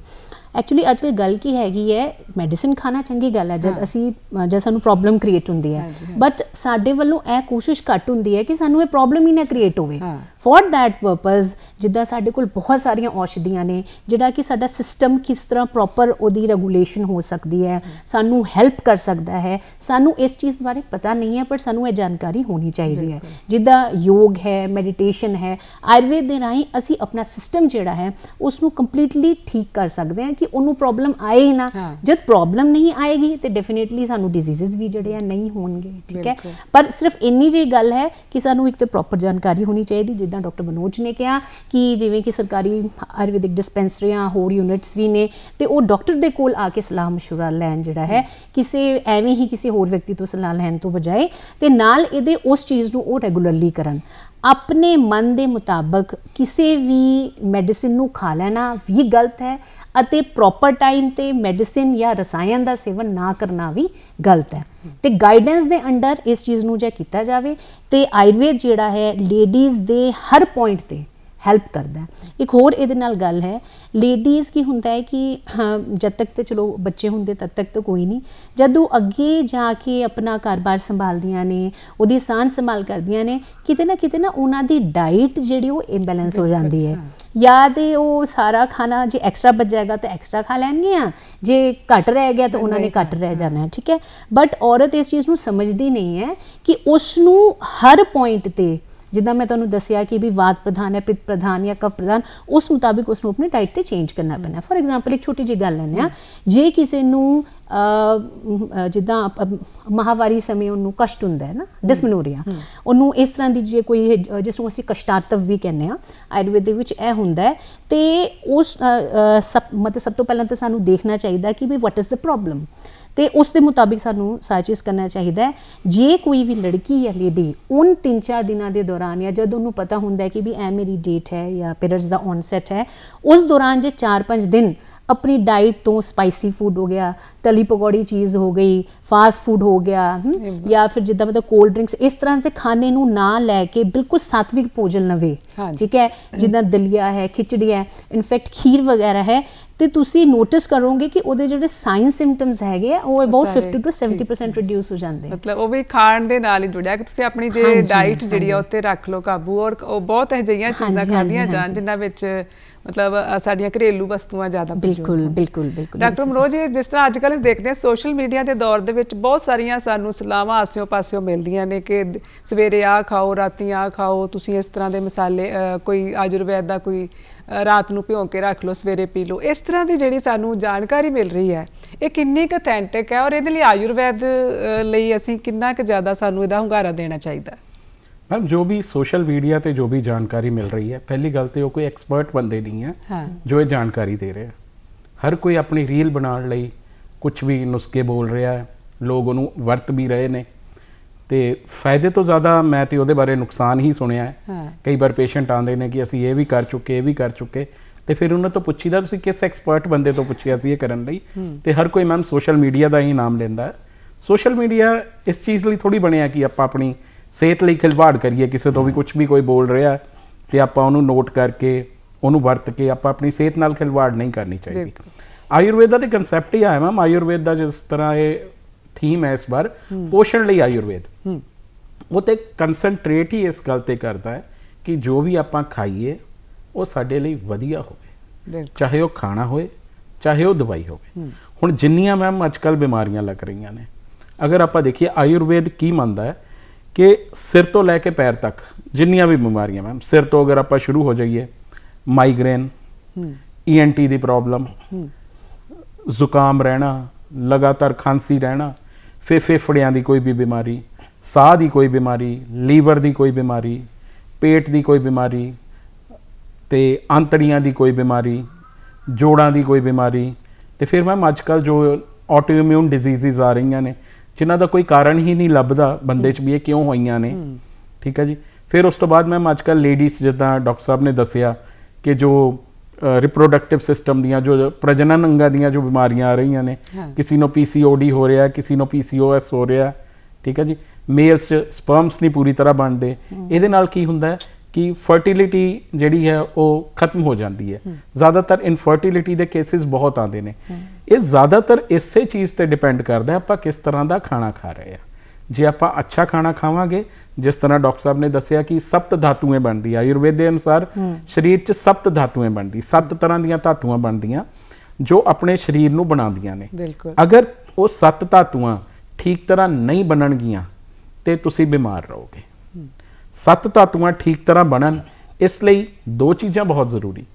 S3: ਐਕਚੁਅਲੀ ਅੱਜਕੱਲ ਗੱਲ ਕੀ ਹੈਗੀ ਹੈ ਮੈਡੀਸਿਨ ਖਾਣਾ ਚੰਗੀ ਗੱਲ ਹੈ ਜਦ। ਅਸੀਂ ਜਦ ਸਾਨੂੰ ਪ੍ਰੋਬਲਮ ਕ੍ਰੀਏਟ ਹੁੰਦੀ ਹੈ। ਬਟ ਸਾਡੇ ਵੱਲੋਂ ਇਹ ਕੋਸ਼ਿਸ਼ ਘੱਟ ਹੁੰਦੀ ਹੈ ਕਿ ਸਾਨੂੰ ਇਹ ਪ੍ਰੋਬਲਮ ਹੀ ਨਾ ਕ੍ਰੀਏਟ ਹੋਵੇ। ਫੋਰ दैट ਪਰਪਸ ਜਿੱਦਾਂ ਸਾਡੇ ਕੋਲ ਬਹੁਤ ਸਾਰੀਆਂ ਔਸ਼ਧੀਆਂ ਨੇ ਜਿਹੜਾ ਕਿ ਸਾਡਾ ਸਿਸਟਮ ਕਿਸ ਤਰ੍ਹਾਂ ਪ੍ਰੋਪਰ ਉਹਦੀ ਰੈਗੂਲੇਸ਼ਨ ਹੋ ਸਕਦੀ ਹੈ ਸਾਨੂੰ ਹੈਲਪ ਕਰ ਸਕਦਾ ਹੈ। ਸਾਨੂੰ ਇਸ ਚੀਜ਼ ਬਾਰੇ ਪਤਾ ਨਹੀਂ ਹੈ ਪਰ ਸਾਨੂੰ ਇਹ ਜਾਣਕਾਰੀ ਹੋਣੀ ਚਾਹੀਦੀ ਹੈ। ਜਿੱਦਾਂ ਯੋਗ ਹੈ ਮੈਡੀਟੇਸ਼ਨ ਹੈ ਆਯੁਰਵੇਦ ਦੇ ਰਾਹੀਂ ਅਸੀਂ ਆਪਣਾ ਸਿਸਟਮ ਜਿਹੜਾ ਹੈ ਉਸ ਨੂੰ ਕੰਪਲੀਟਲੀ ਠੀਕ ਕਰ ਸਕਦੇ ਹਾਂ ਕਿ ਉਹਨੂੰ ਪ੍ਰੋਬਲਮ ਆਏ ਹੀ ਨਾ। ਜਦ ਪ੍ਰੋਬਲਮ ਨਹੀਂ ਆਏਗੀ ਤੇ ਡੈਫੀਨਿਟਲੀ ਸਾਨੂੰ ਡਿਜ਼ੀਜ਼ਸ ਵੀ ਜਿਹੜੇ ਆ ਨਹੀਂ ਹੋਣਗੇ ਠੀਕ ਹੈ? ਪਰ ਸਿਰਫ ਇੰਨੀ ਜੀ ਗੱਲ ਹੈ ਕਿ ਸਾਨੂੰ ਇੱਕ ਤੇ ਪ੍ਰੋਪਰ ਜਾਣਕਾਰੀ ਹੋਣੀ ਚਾਹੀਦੀ ਜਿੱਦਾਂ ਡਾਕਟਰ ਮਨੋਜ ਨੇ ਕਿਹਾ ਕਿ ਜਿਵੇਂ ਕਿ ਸਰਕਾਰੀ ਆਯੁਰਵੈਦਿਕ ਡਿਸਪੈਂਸਰੀਆਂ ਹੋਰ ਯੂਨਿਟਸ ਵੀ ਨੇ ਤੇ ਉਹ ਡਾਕਟਰ ਦੇ ਕੋਲ ਆ ਕੇ ਸਲਾਹ مشورہ ਲੈਣ ਜਿਹੜਾ ਹੈ ਕਿਸੇ ਐਵੇਂ ਹੀ ਕਿਸੇ ਹੋਰ ਵਿਅਕਤੀ ਤੋਂ ਸਲਾਹ ਲੈਣ ਤੋਂ ਬਜਾਏ ਤੇ ਨਾਲ ਇਹਦੇ ਉਸ ਚੀਜ਼ ਨੂੰ ਉਹ ਰੈਗੂਲਰਲੀ ਕਰਨ ਆਪਣੇ ਮਨ ਦੇ ਮੁਤਾਬਕ ਕਿਸੇ ਵੀ ਮੈਡੀਸਿਨ ਨੂੰ ਖਾ ਲੈਣਾ ਵੀ ਗਲਤ ਹੈ ਅਤੇ ਪ੍ਰੋਪਰ ਟਾਈਮ ਤੇ ਮੈਡੀਸਿਨ ਜਾਂ ਰਸਾਇਣ ਦਾ ਸੇਵਨ ਨਾ ਕਰਨਾ ਵੀ ਗਲਤ ਹੈ। ਤੇ ਗਾਈਡੈਂਸ ਦੇ ਅੰਡਰ ਇਸ ਚੀਜ਼ ਨੂੰ ਜੇ ਕੀਤਾ ਜਾਵੇ, ਤੇ ਆਯੁਰਵੇਦ ਜਿਹੜਾ ਹੈ ਲੇਡੀਜ਼ ਦੇ ਹਰ ਪੁਆਇੰਟ ਤੇ ਹੈਲਪ ਕਰਦਾ ਇੱਕ ਹੋਰ ਇਹਦੇ ਨਾਲ ਗੱਲ ਹੈ ਲੇਡੀਜ਼ ਕੀ ਹੁੰਦਾ ਹੈ ਕਿ ਜਦ ਤੱਕ ਤੇ ਚਲੋ ਬੱਚੇ ਹੁੰਦੇ ਤਦ ਤੱਕ ਤਾਂ ਕੋਈ ਨਹੀਂ। ਜਦੋਂ ਅੱਗੇ ਜਾ ਕੇ ਆਪਣਾ ਘਰ-ਬਾਰ ਸੰਭਾਲਦੀਆਂ ਨੇ ਉਹਦੀ ਸਾਂਝ ਸੰਭਾਲ ਕਰਦੀਆਂ ਨੇ ਕਿਤੇ ਨਾ ਕਿਤੇ ਨਾ ਉਹਨਾਂ ਦੀ ਡਾਈਟ ਜਿਹੜੀ ਉਹ ਇੰਬੈਲੈਂਸ ਹੋ ਜਾਂਦੀ ਹੈ। ਜਾਂ ਤੇ ਉਹ ਸਾਰਾ ਖਾਣਾ ਜੇ ਐਕਸਟਰਾ ਬਚ ਜਾਏਗਾ ਤਾਂ ਐਕਸਟਰਾ ਖਾ ਲੈਣਗੀਆਂ ਜੇ ਘੱਟ ਰਹਿ ਗਿਆ ਤਾਂ ਉਹਨਾਂ ਨੇ ਘੱਟ ਰਹਿ ਜਾਣਾ ਠੀਕ ਹੈ। ਬਟ ਔਰਤ ਇਸ ਚੀਜ਼ ਨੂੰ ਸਮਝਦੀ ਨਹੀਂ ਹੈ ਕਿ ਉਸ ਨੂੰ ਹਰ ਪੁਆਇੰਟ ਤੇ ਜਿੱਦਾਂ ਮੈਂ ਤੁਹਾਨੂੰ ਦੱਸਿਆ ਕਿ ਵੀ ਵਾਤ ਪ੍ਰਧਾਨ ਹੈ ਪਿਤ ਪ੍ਰਧਾਨ ਜਾਂ ਕਫ ਪ੍ਰਧਾਨ ਉਸ ਮੁਤਾਬਿਕ ਉਸ ਨੂੰ ਆਪਣੀ ਡਾਈਟ ਤੇ ਚੇਂਜ ਕਰਨਾ ਪੈਣਾ ਫੋਰ ਐਗਜ਼ਾਮਪਲ ਇੱਕ ਛੋਟੀ ਜਿਹੀ ਗੱਲ ਲੈਂਦੇ ਆ ਜੇ ਕਿਸੇ ਨੂੰ ਜਿੱਦਾਂ ਮਾਹਵਾਰੀ ਸਮੇਂ ਉਹਨੂੰ ਕਸ਼ਟ ਹੁੰਦਾ ਹੈ ਨਾ ਡਿਸਮਨੋਰੀਆ ਉਹਨੂੰ ਇਸ ਤਰ੍ਹਾਂ ਦੀ ਜੇ ਕੋਈ ਜਿਸ ਨੂੰ ਅਸੀਂ ਕਸ਼ਟਾਤਵ ਵੀ ਕਹਿੰਦੇ ਆ ਆਯੁਰਵੇਦ ਦੇ ਵਿੱਚ ਇਹ ਹੁੰਦਾ ਹੈ। ਤੇ ਉਸ ਮਤਲਬ ਸਭ ਤੋਂ ਪਹਿਲਾਂ ਤਾਂ ਸਾਨੂੰ ਦੇਖਣਾ ਚਾਹੀਦਾ ਕਿ ਵੀ ਵਾਟ ਇਜ਼ ਦ ਪ੍ਰੋਬਲਮ ਤੇ ਉਸ ਦੇ ਮੁਤਾਬਿਕ ਸਾਨੂੰ ਚੀਜ਼ ਕਰਨਾ ਚਾਹੀਦਾ ਹੈ। ਜੇ ਕੋਈ ਵੀ ਲੜਕੀ ਜਾਂ ਲੇਡੀ ਉਨ 3-4 ਦਿਨਾਂ ਦੇ ਦੌਰਾਨ ਜਾਂ ਜਦ ਉਹਨੂੰ ਪਤਾ ਹੁੰਦਾ ਹੈ ਕਿ ਵੀ ਇਹ ਮੇਰੀ ਡੇਟ ਹੈ ਜਾਂ ਪੀਰੀਅਡਸ ਦਾ ਔਨਸੈਟ ਹੈ ਉਸ ਦੌਰਾਨ ਜੇ 4-5 ਦਿਨ ਆਪਣੀ ਡਾਈਟ ਤੋਂ ਸਪਾਈਸੀ ਫੂਡ ਹੋ ਗਿਆ ਤਲੀ ਪਕੌੜੀ ਚੀਜ਼ ਹੋ ਗਈ ਫਾਸਟ ਫੂਡ ਹੋ ਗਿਆ ਜਾਂ ਫਿਰ ਜਿੱਦਾਂ ਮਤਲਬ ਕੋਲਡ ਡਰਿੰਕਸ ਇਸ ਤਰ੍ਹਾਂ ਦੇ ਖਾਣੇ ਨੂੰ ਨਾ ਲੈ ਕੇ ਬਿਲਕੁਲ ਸਾਤਵਿਕ ਭੋਜਨ ਲਵੇ। ਠੀਕ ਹੈ? ਜਿੱਦਾਂ ਦਲੀਆ ਹੈ ਖਿਚੜੀ ਹੈ ਇਨਫੈਕਟ ਖੀਰ ਵਗੈਰਾ ਹੈ ਤੇ ਤੁਸੀਂ ਨੋਟਿਸ ਕਰੋਗੇ ਕਿ ਉਹਦੇ ਜਿਹੜੇ ਸਾਈਨ ਸਿੰਪਟਮਸ ਹੈਗੇ ਆ ਉਹ ਅਬਾਊਟ
S1: ਸਾਰੇ
S3: 50 ਤੋਂ 70% ਰਿਡਿਊਸ ਹੋ ਜਾਂਦੇ
S1: ਮਤਲਬ ਉਹ ਵੀ ਖਾਣ ਦੇ ਨਾਲ ਹੀ ਜੁੜਿਆ ਕਿ ਤੁਸੀਂ ਆਪਣੀ ਜੇ ਡਾਈਟ ਜਿਹੜੀ ਆ। ਉੱਤੇ ਰੱਖ ਲਓ ਕਾਬੂ ਔਰ ਉਹ ਬਹੁਤ ਅਜਿਹੀਆਂ ਚੀਜ਼ਾਂ
S3: ਹਾਂਜੀ,
S1: ਜਾਣ। ਜਿਨ੍ਹਾਂ ਵਿੱਚ ਮਤਲਬ ਸਾਡੀਆਂ ਘਰੇਲੂ ਵਸਤੂਆਂ ਜ਼ਿਆਦਾ
S3: ਬਿਲਕੁਲ। ਬਿਲਕੁਲ ਬਿਲਕੁਲ
S1: ਡਾਕਟਰ ਮਨੋਜ ਜਿਸ ਤਰ੍ਹਾਂ ਅੱਜ ਕੱਲ੍ਹ ਦੇਖਦੇ ਹਾਂ ਸੋਸ਼ਲ ਮੀਡੀਆ ਦੇ ਦੌਰ ਦੇ ਵਿੱਚ ਬਹੁਤ ਸਾਰੀਆਂ ਸਾਨੂੰ ਸਲਾਹਾਂ ਆਸਿਓ ਪਾਸਿਓ ਮਿਲਦੀਆਂ ਨੇ ਕਿ ਸਵੇਰੇ ਆ ਖਾਓ ਰਾਤੀ ਆ ਖਾਓ ਤੁਸੀਂ ਇਸ ਤਰ੍ਹਾਂ ਦੇ ਮਸਾਲੇ ਕੋਈ ਆਯੁਰਵੈਦ ਦਾ ਕੋਈ ਰਾਤ ਨੂੰ ਭਿਓ ਕੇ ਰੱਖ ਲਓ ਸਵੇਰੇ ਪੀ ਲਓ। ਇਸ ਤਰ੍ਹਾਂ ਦੀ ਜਿਹੜੀ ਸਾਨੂੰ ਜਾਣਕਾਰੀ ਮਿਲ ਰਹੀ ਹੈ ਇਹ ਕਿੰਨੀ ਕੁ ਅਥੈਂਟਿਕ ਹੈ ਔਰ ਇਹਦੇ ਲਈ ਆਯੁਰਵੈਦ ਲਈ ਅਸੀਂ ਕਿੰਨਾ ਕੁ ਜ਼ਿਆਦਾ ਸਾਨੂੰ ਇਹਦਾ ਹੁੰਗਾਰਾ ਦੇਣਾ ਚਾਹੀਦਾ?
S2: ਮੈਮ ਜੋ ਵੀ ਸੋਸ਼ਲ ਮੀਡੀਆ ਤੇ ਜੋ ਵੀ ਜਾਣਕਾਰੀ ਮਿਲ ਰਹੀ ਹੈ ਪਹਿਲੀ ਗੱਲ ਤੇ ਉਹ ਕੋਈ ਐਕਸਪਰਟ ਬੰਦੇ ਨਹੀਂ ਹੈ ਜੋ ਇਹ ਜਾਣਕਾਰੀ ਦੇ ਰਿਹਾ। ਹਰ ਕੋਈ ਆਪਣੀ ਰੀਲ ਬਣਾਉਣ ਲਈ ਕੁਝ ਵੀ ਨੁਸਖੇ ਬੋਲ ਰਿਹਾ ਹੈ ਲੋਕ ਉਹਨੂੰ ਵਰਤ ਵੀ ਰਹੇ ਨੇ। ਤੇ ਫਾਇਦੇ ਤੋਂ ਜ਼ਿਆਦਾ ਮੈਂ ਤੇ ਉਹਦੇ ਬਾਰੇ ਨੁਕਸਾਨ ਹੀ ਸੁਣਿਆ ਹਾਂ। ਕਈ ਵਾਰ ਪੇਸ਼ੈਂਟ ਆਉਂਦੇ ਨੇ ਕਿ ਅਸੀਂ ਇਹ ਵੀ ਕਰ ਚੁੱਕੇ ਇਹ ਵੀ ਕਰ ਚੁੱਕੇ। ਤੇ ਫਿਰ ਉਹਨਾਂ ਤੋਂ ਪੁੱਛੀਦਾ ਤੁਸੀਂ ਕਿਸ ਐਕਸਪਰਟ ਬੰਦੇ ਤੋਂ ਪੁੱਛਿਆ ਸੀ ਇਹ ਕਰਨ ਲਈ? ਤੇ ਹਰ ਕੋਈ ਮੈਮ ਸੋਸ਼ਲ ਮੀਡੀਆ ਦਾ ਹੀ ਨਾਮ ਲੈਂਦਾ ਹੈ। ਸੋਸ਼ਲ ਮੀਡੀਆ ਇਸ ਚੀਜ਼ ਲਈ ਥੋੜੀ ਬਣਿਆ ਕਿ ਆਪਾਂ ਆਪਣੀ ਸਿਹਤ ਲਈ ਖਿਲਵਾੜ ਕਰੀਏ ਕਿਸੇ ਤੋਂ ਵੀ ਕੁਝ ਵੀ ਕੋਈ ਬੋਲ ਰਿਹਾ ਤੇ ਆਪਾਂ ਉਹਨੂੰ ਨੋਟ ਕਰਕੇ ਉਹਨੂੰ ਵਰਤ ਕੇ ਆਪਾਂ ਆਪਣੀ ਸਿਹਤ ਨਾਲ ਖਿਲਵਾੜ ਨਹੀਂ ਕਰਨੀ ਚਾਹੀਦੀ। ਆਯੁਰਵੇਦ ਦਾ ਤੇ ਕਨਸੈਪਟ ਹੀ ਆਇਆ ਮੈਮ ਆਯੁਰਵੇਦ ਦਾ ਜਿਸ ਤਰ੍ਹਾਂ ਇਹ ਥੀਮ ਹੈ ਇਸ ਵਾਰ ਪੋਸ਼ਣ ਲਈ ਆਯੁਰਵੇਦ। ਉਹ ਤੇ ਕਨਸੈਂਟਰੇਟ ਹੀ ਇਸ ਗੱਲ ਤੇ ਕਰਦਾ ਹੈ ਕਿ ਜੋ ਵੀ ਆਪਾਂ ਖਾਈਏ ਉਹ ਸਾਡੇ ਲਈ ਵਧੀਆ ਹੋਵੇ। ਚਾਹੇ ਉਹ ਖਾਣਾ ਹੋਏ ਚਾਹੇ ਉਹ ਦਵਾਈ ਹੋਵੇ। ਹੁਣ ਜਿੰਨੀਆਂ ਮੈਮ ਅੱਜਕੱਲ ਬਿਮਾਰੀਆਂ ਲੱਗ ਰਹੀਆਂ ਨੇ ਅਗਰ ਆਪਾਂ ਦੇਖੀਏ ਆਯੁਰਵੇਦ ਕੀ ਮੰਨਦਾ ਹੈ? ਕਿ ਸਿਰ ਤੋਂ ਲੈ ਕੇ ਪੈਰ ਤੱਕ ਜਿੰਨੀਆਂ ਵੀ ਬਿਮਾਰੀਆਂ ਮੈਮ ਸਿਰ ਤੋਂ ਅਗਰ ਆਪਾਂ ਸ਼ੁਰੂ ਹੋ ਜਾਈਏ ਮਾਈਗ੍ਰੇਨ
S1: ਹੂੰ।
S2: ਈਐਨਟੀ ਦੀ ਪ੍ਰੋਬਲਮ
S1: ਹੂੰ।
S2: ਜ਼ੁਕਾਮ ਰਹਿਣਾ ਲਗਾਤਾਰ ਖਾਂਸੀ ਰਹਿਣਾ ਫੇ ਫੇਫੜਿਆਂ ਦੀ ਕੋਈ ਵੀ ਬਿਮਾਰੀ ਸਾਹ ਦੀ ਕੋਈ ਬਿਮਾਰੀ ਲੀਵਰ ਦੀ ਕੋਈ ਬਿਮਾਰੀ ਪੇਟ ਦੀ ਕੋਈ ਬਿਮਾਰੀ ਤੇ ਆਂਤੜੀਆਂ ਦੀ ਕੋਈ ਬਿਮਾਰੀ ਜੋੜਾਂ ਦੀ ਕੋਈ ਬਿਮਾਰੀ ਤੇ ਫਿਰ ਮੈਮ ਅੱਜਕੱਲ ਜੋ ਆਟੋਇਮਿਊਨ ਡਿਜ਼ੀਜ਼ਸ ਆ ਰਹੀਆਂ ਨੇ ਜਿਨ੍ਹਾਂ ਦਾ ਕੋਈ ਕਾਰਨ ਹੀ ਨਹੀਂ ਲੱਭਦਾ ਬੰਦੇ 'ਚ ਵੀ ਇਹ ਕਿਉਂ ਹੋਈਆਂ ਨੇ। ਠੀਕ ਹੈ ਜੀ। ਫਿਰ ਉਸ ਤੋਂ ਬਾਅਦ ਮੈਮ ਅੱਜਕੱਲ ਲੇਡੀਜ਼ ਜਿੱਦਾਂ ਡਾਕਟਰ ਸਾਹਿਬ ਨੇ ਦੱਸਿਆ ਕਿ ਜੋ ਰਿਪਰੋਡਕਟਿਵ ਸਿਸਟਮ ਦੀਆਂ ਜੋ ਪ੍ਰਜਨਨ ਅੰਗਾਂ ਦੀਆਂ ਜੋ ਬਿਮਾਰੀਆਂ ਆ ਰਹੀਆਂ ਨੇ। ਕਿਸੇ ਨੂੰ ਪੀਸੀਓਡੀ ਹੋ ਰਿਹਾ ਕਿਸੇ ਨੂੰ ਪੀਸੀਓਐਸ ਹੋ ਰਿਹਾ ਠੀਕ ਹੈ ਜੀ। ਮੇਲਸ ਚ ਸਪਰਮਸ ਨਹੀਂ ਪੂਰੀ ਤਰ੍ਹਾਂ ਬਣਦੇ। ਇਹਦੇ ਨਾਲ ਕੀ ਹੁੰਦਾ ਹੈ? ਕਿ ਫਰਟੀਲਿਟੀ ਜਿਹੜੀ ਹੈ ਉਹ ਖਤਮ ਹੋ ਜਾਂਦੀ ਹੈ। ਜ਼ਿਆਦਾਤਰ ਇਨਫਰਟੀਲਿਟੀ ਦੇ ਕੇਸਿਸ ਬਹੁਤ ਆਉਂਦੇ ਨੇ। ਇਹ ਜ਼ਿਆਦਾਤਰ ਇਸੇ ਚੀਜ਼ ਤੇ ਡਿਪੈਂਡ ਕਰਦਾ ਹੈ ਆਪਾਂ ਕਿਸ ਤਰ੍ਹਾਂ ਦਾ ਖਾਣਾ ਖਾ ਰਹੇ ਆ ਜੇ ਆਪਾਂ ਅੱਛਾ ਖਾਣਾ ਖਾਵਾਂਗੇ ਜਿਸ ਤਰ੍ਹਾਂ ਡਾਕਟਰ ਸਾਹਿਬ ਨੇ ਦੱਸਿਆ ਕਿ ਸਪਤ ਧਾਤੂਆਂ ਬਣਦੀ ਆਯੁਰਵੇਦ ਦੇ ਅਨੁਸਾਰ ਸਰੀਰ 'ਚ ਸਪਤ ਧਾਤੂਆਂ ਬਣਦੀ ਸੱਤ ਤਰ੍ਹਾਂ ਦੀਆਂ ਧਾਤੂਆਂ ਬਣਦੀਆਂ ਜੋ ਆਪਣੇ ਸਰੀਰ ਨੂੰ ਬਣਾਉਂਦੀਆਂ ਨੇ। ਅਗਰ ਉਹ ਸੱਤ ਧਾਤੂਆਂ ਠੀਕ ਤਰ੍ਹਾਂ ਨਹੀਂ ਬਣਨਗੀਆਂ ਤੇ ਤੁਸੀਂ ਬਿਮਾਰ ਰਹੋਗੇ। ਸੱਤ ਧਾਤੂਆਂ ਠੀਕ ਤਰ੍ਹਾਂ ਬਣਨ ਇਸ ਲਈ ਦੋ ਚੀਜ਼ਾਂ ਬਹੁਤ ਜ਼ਰੂਰੀ।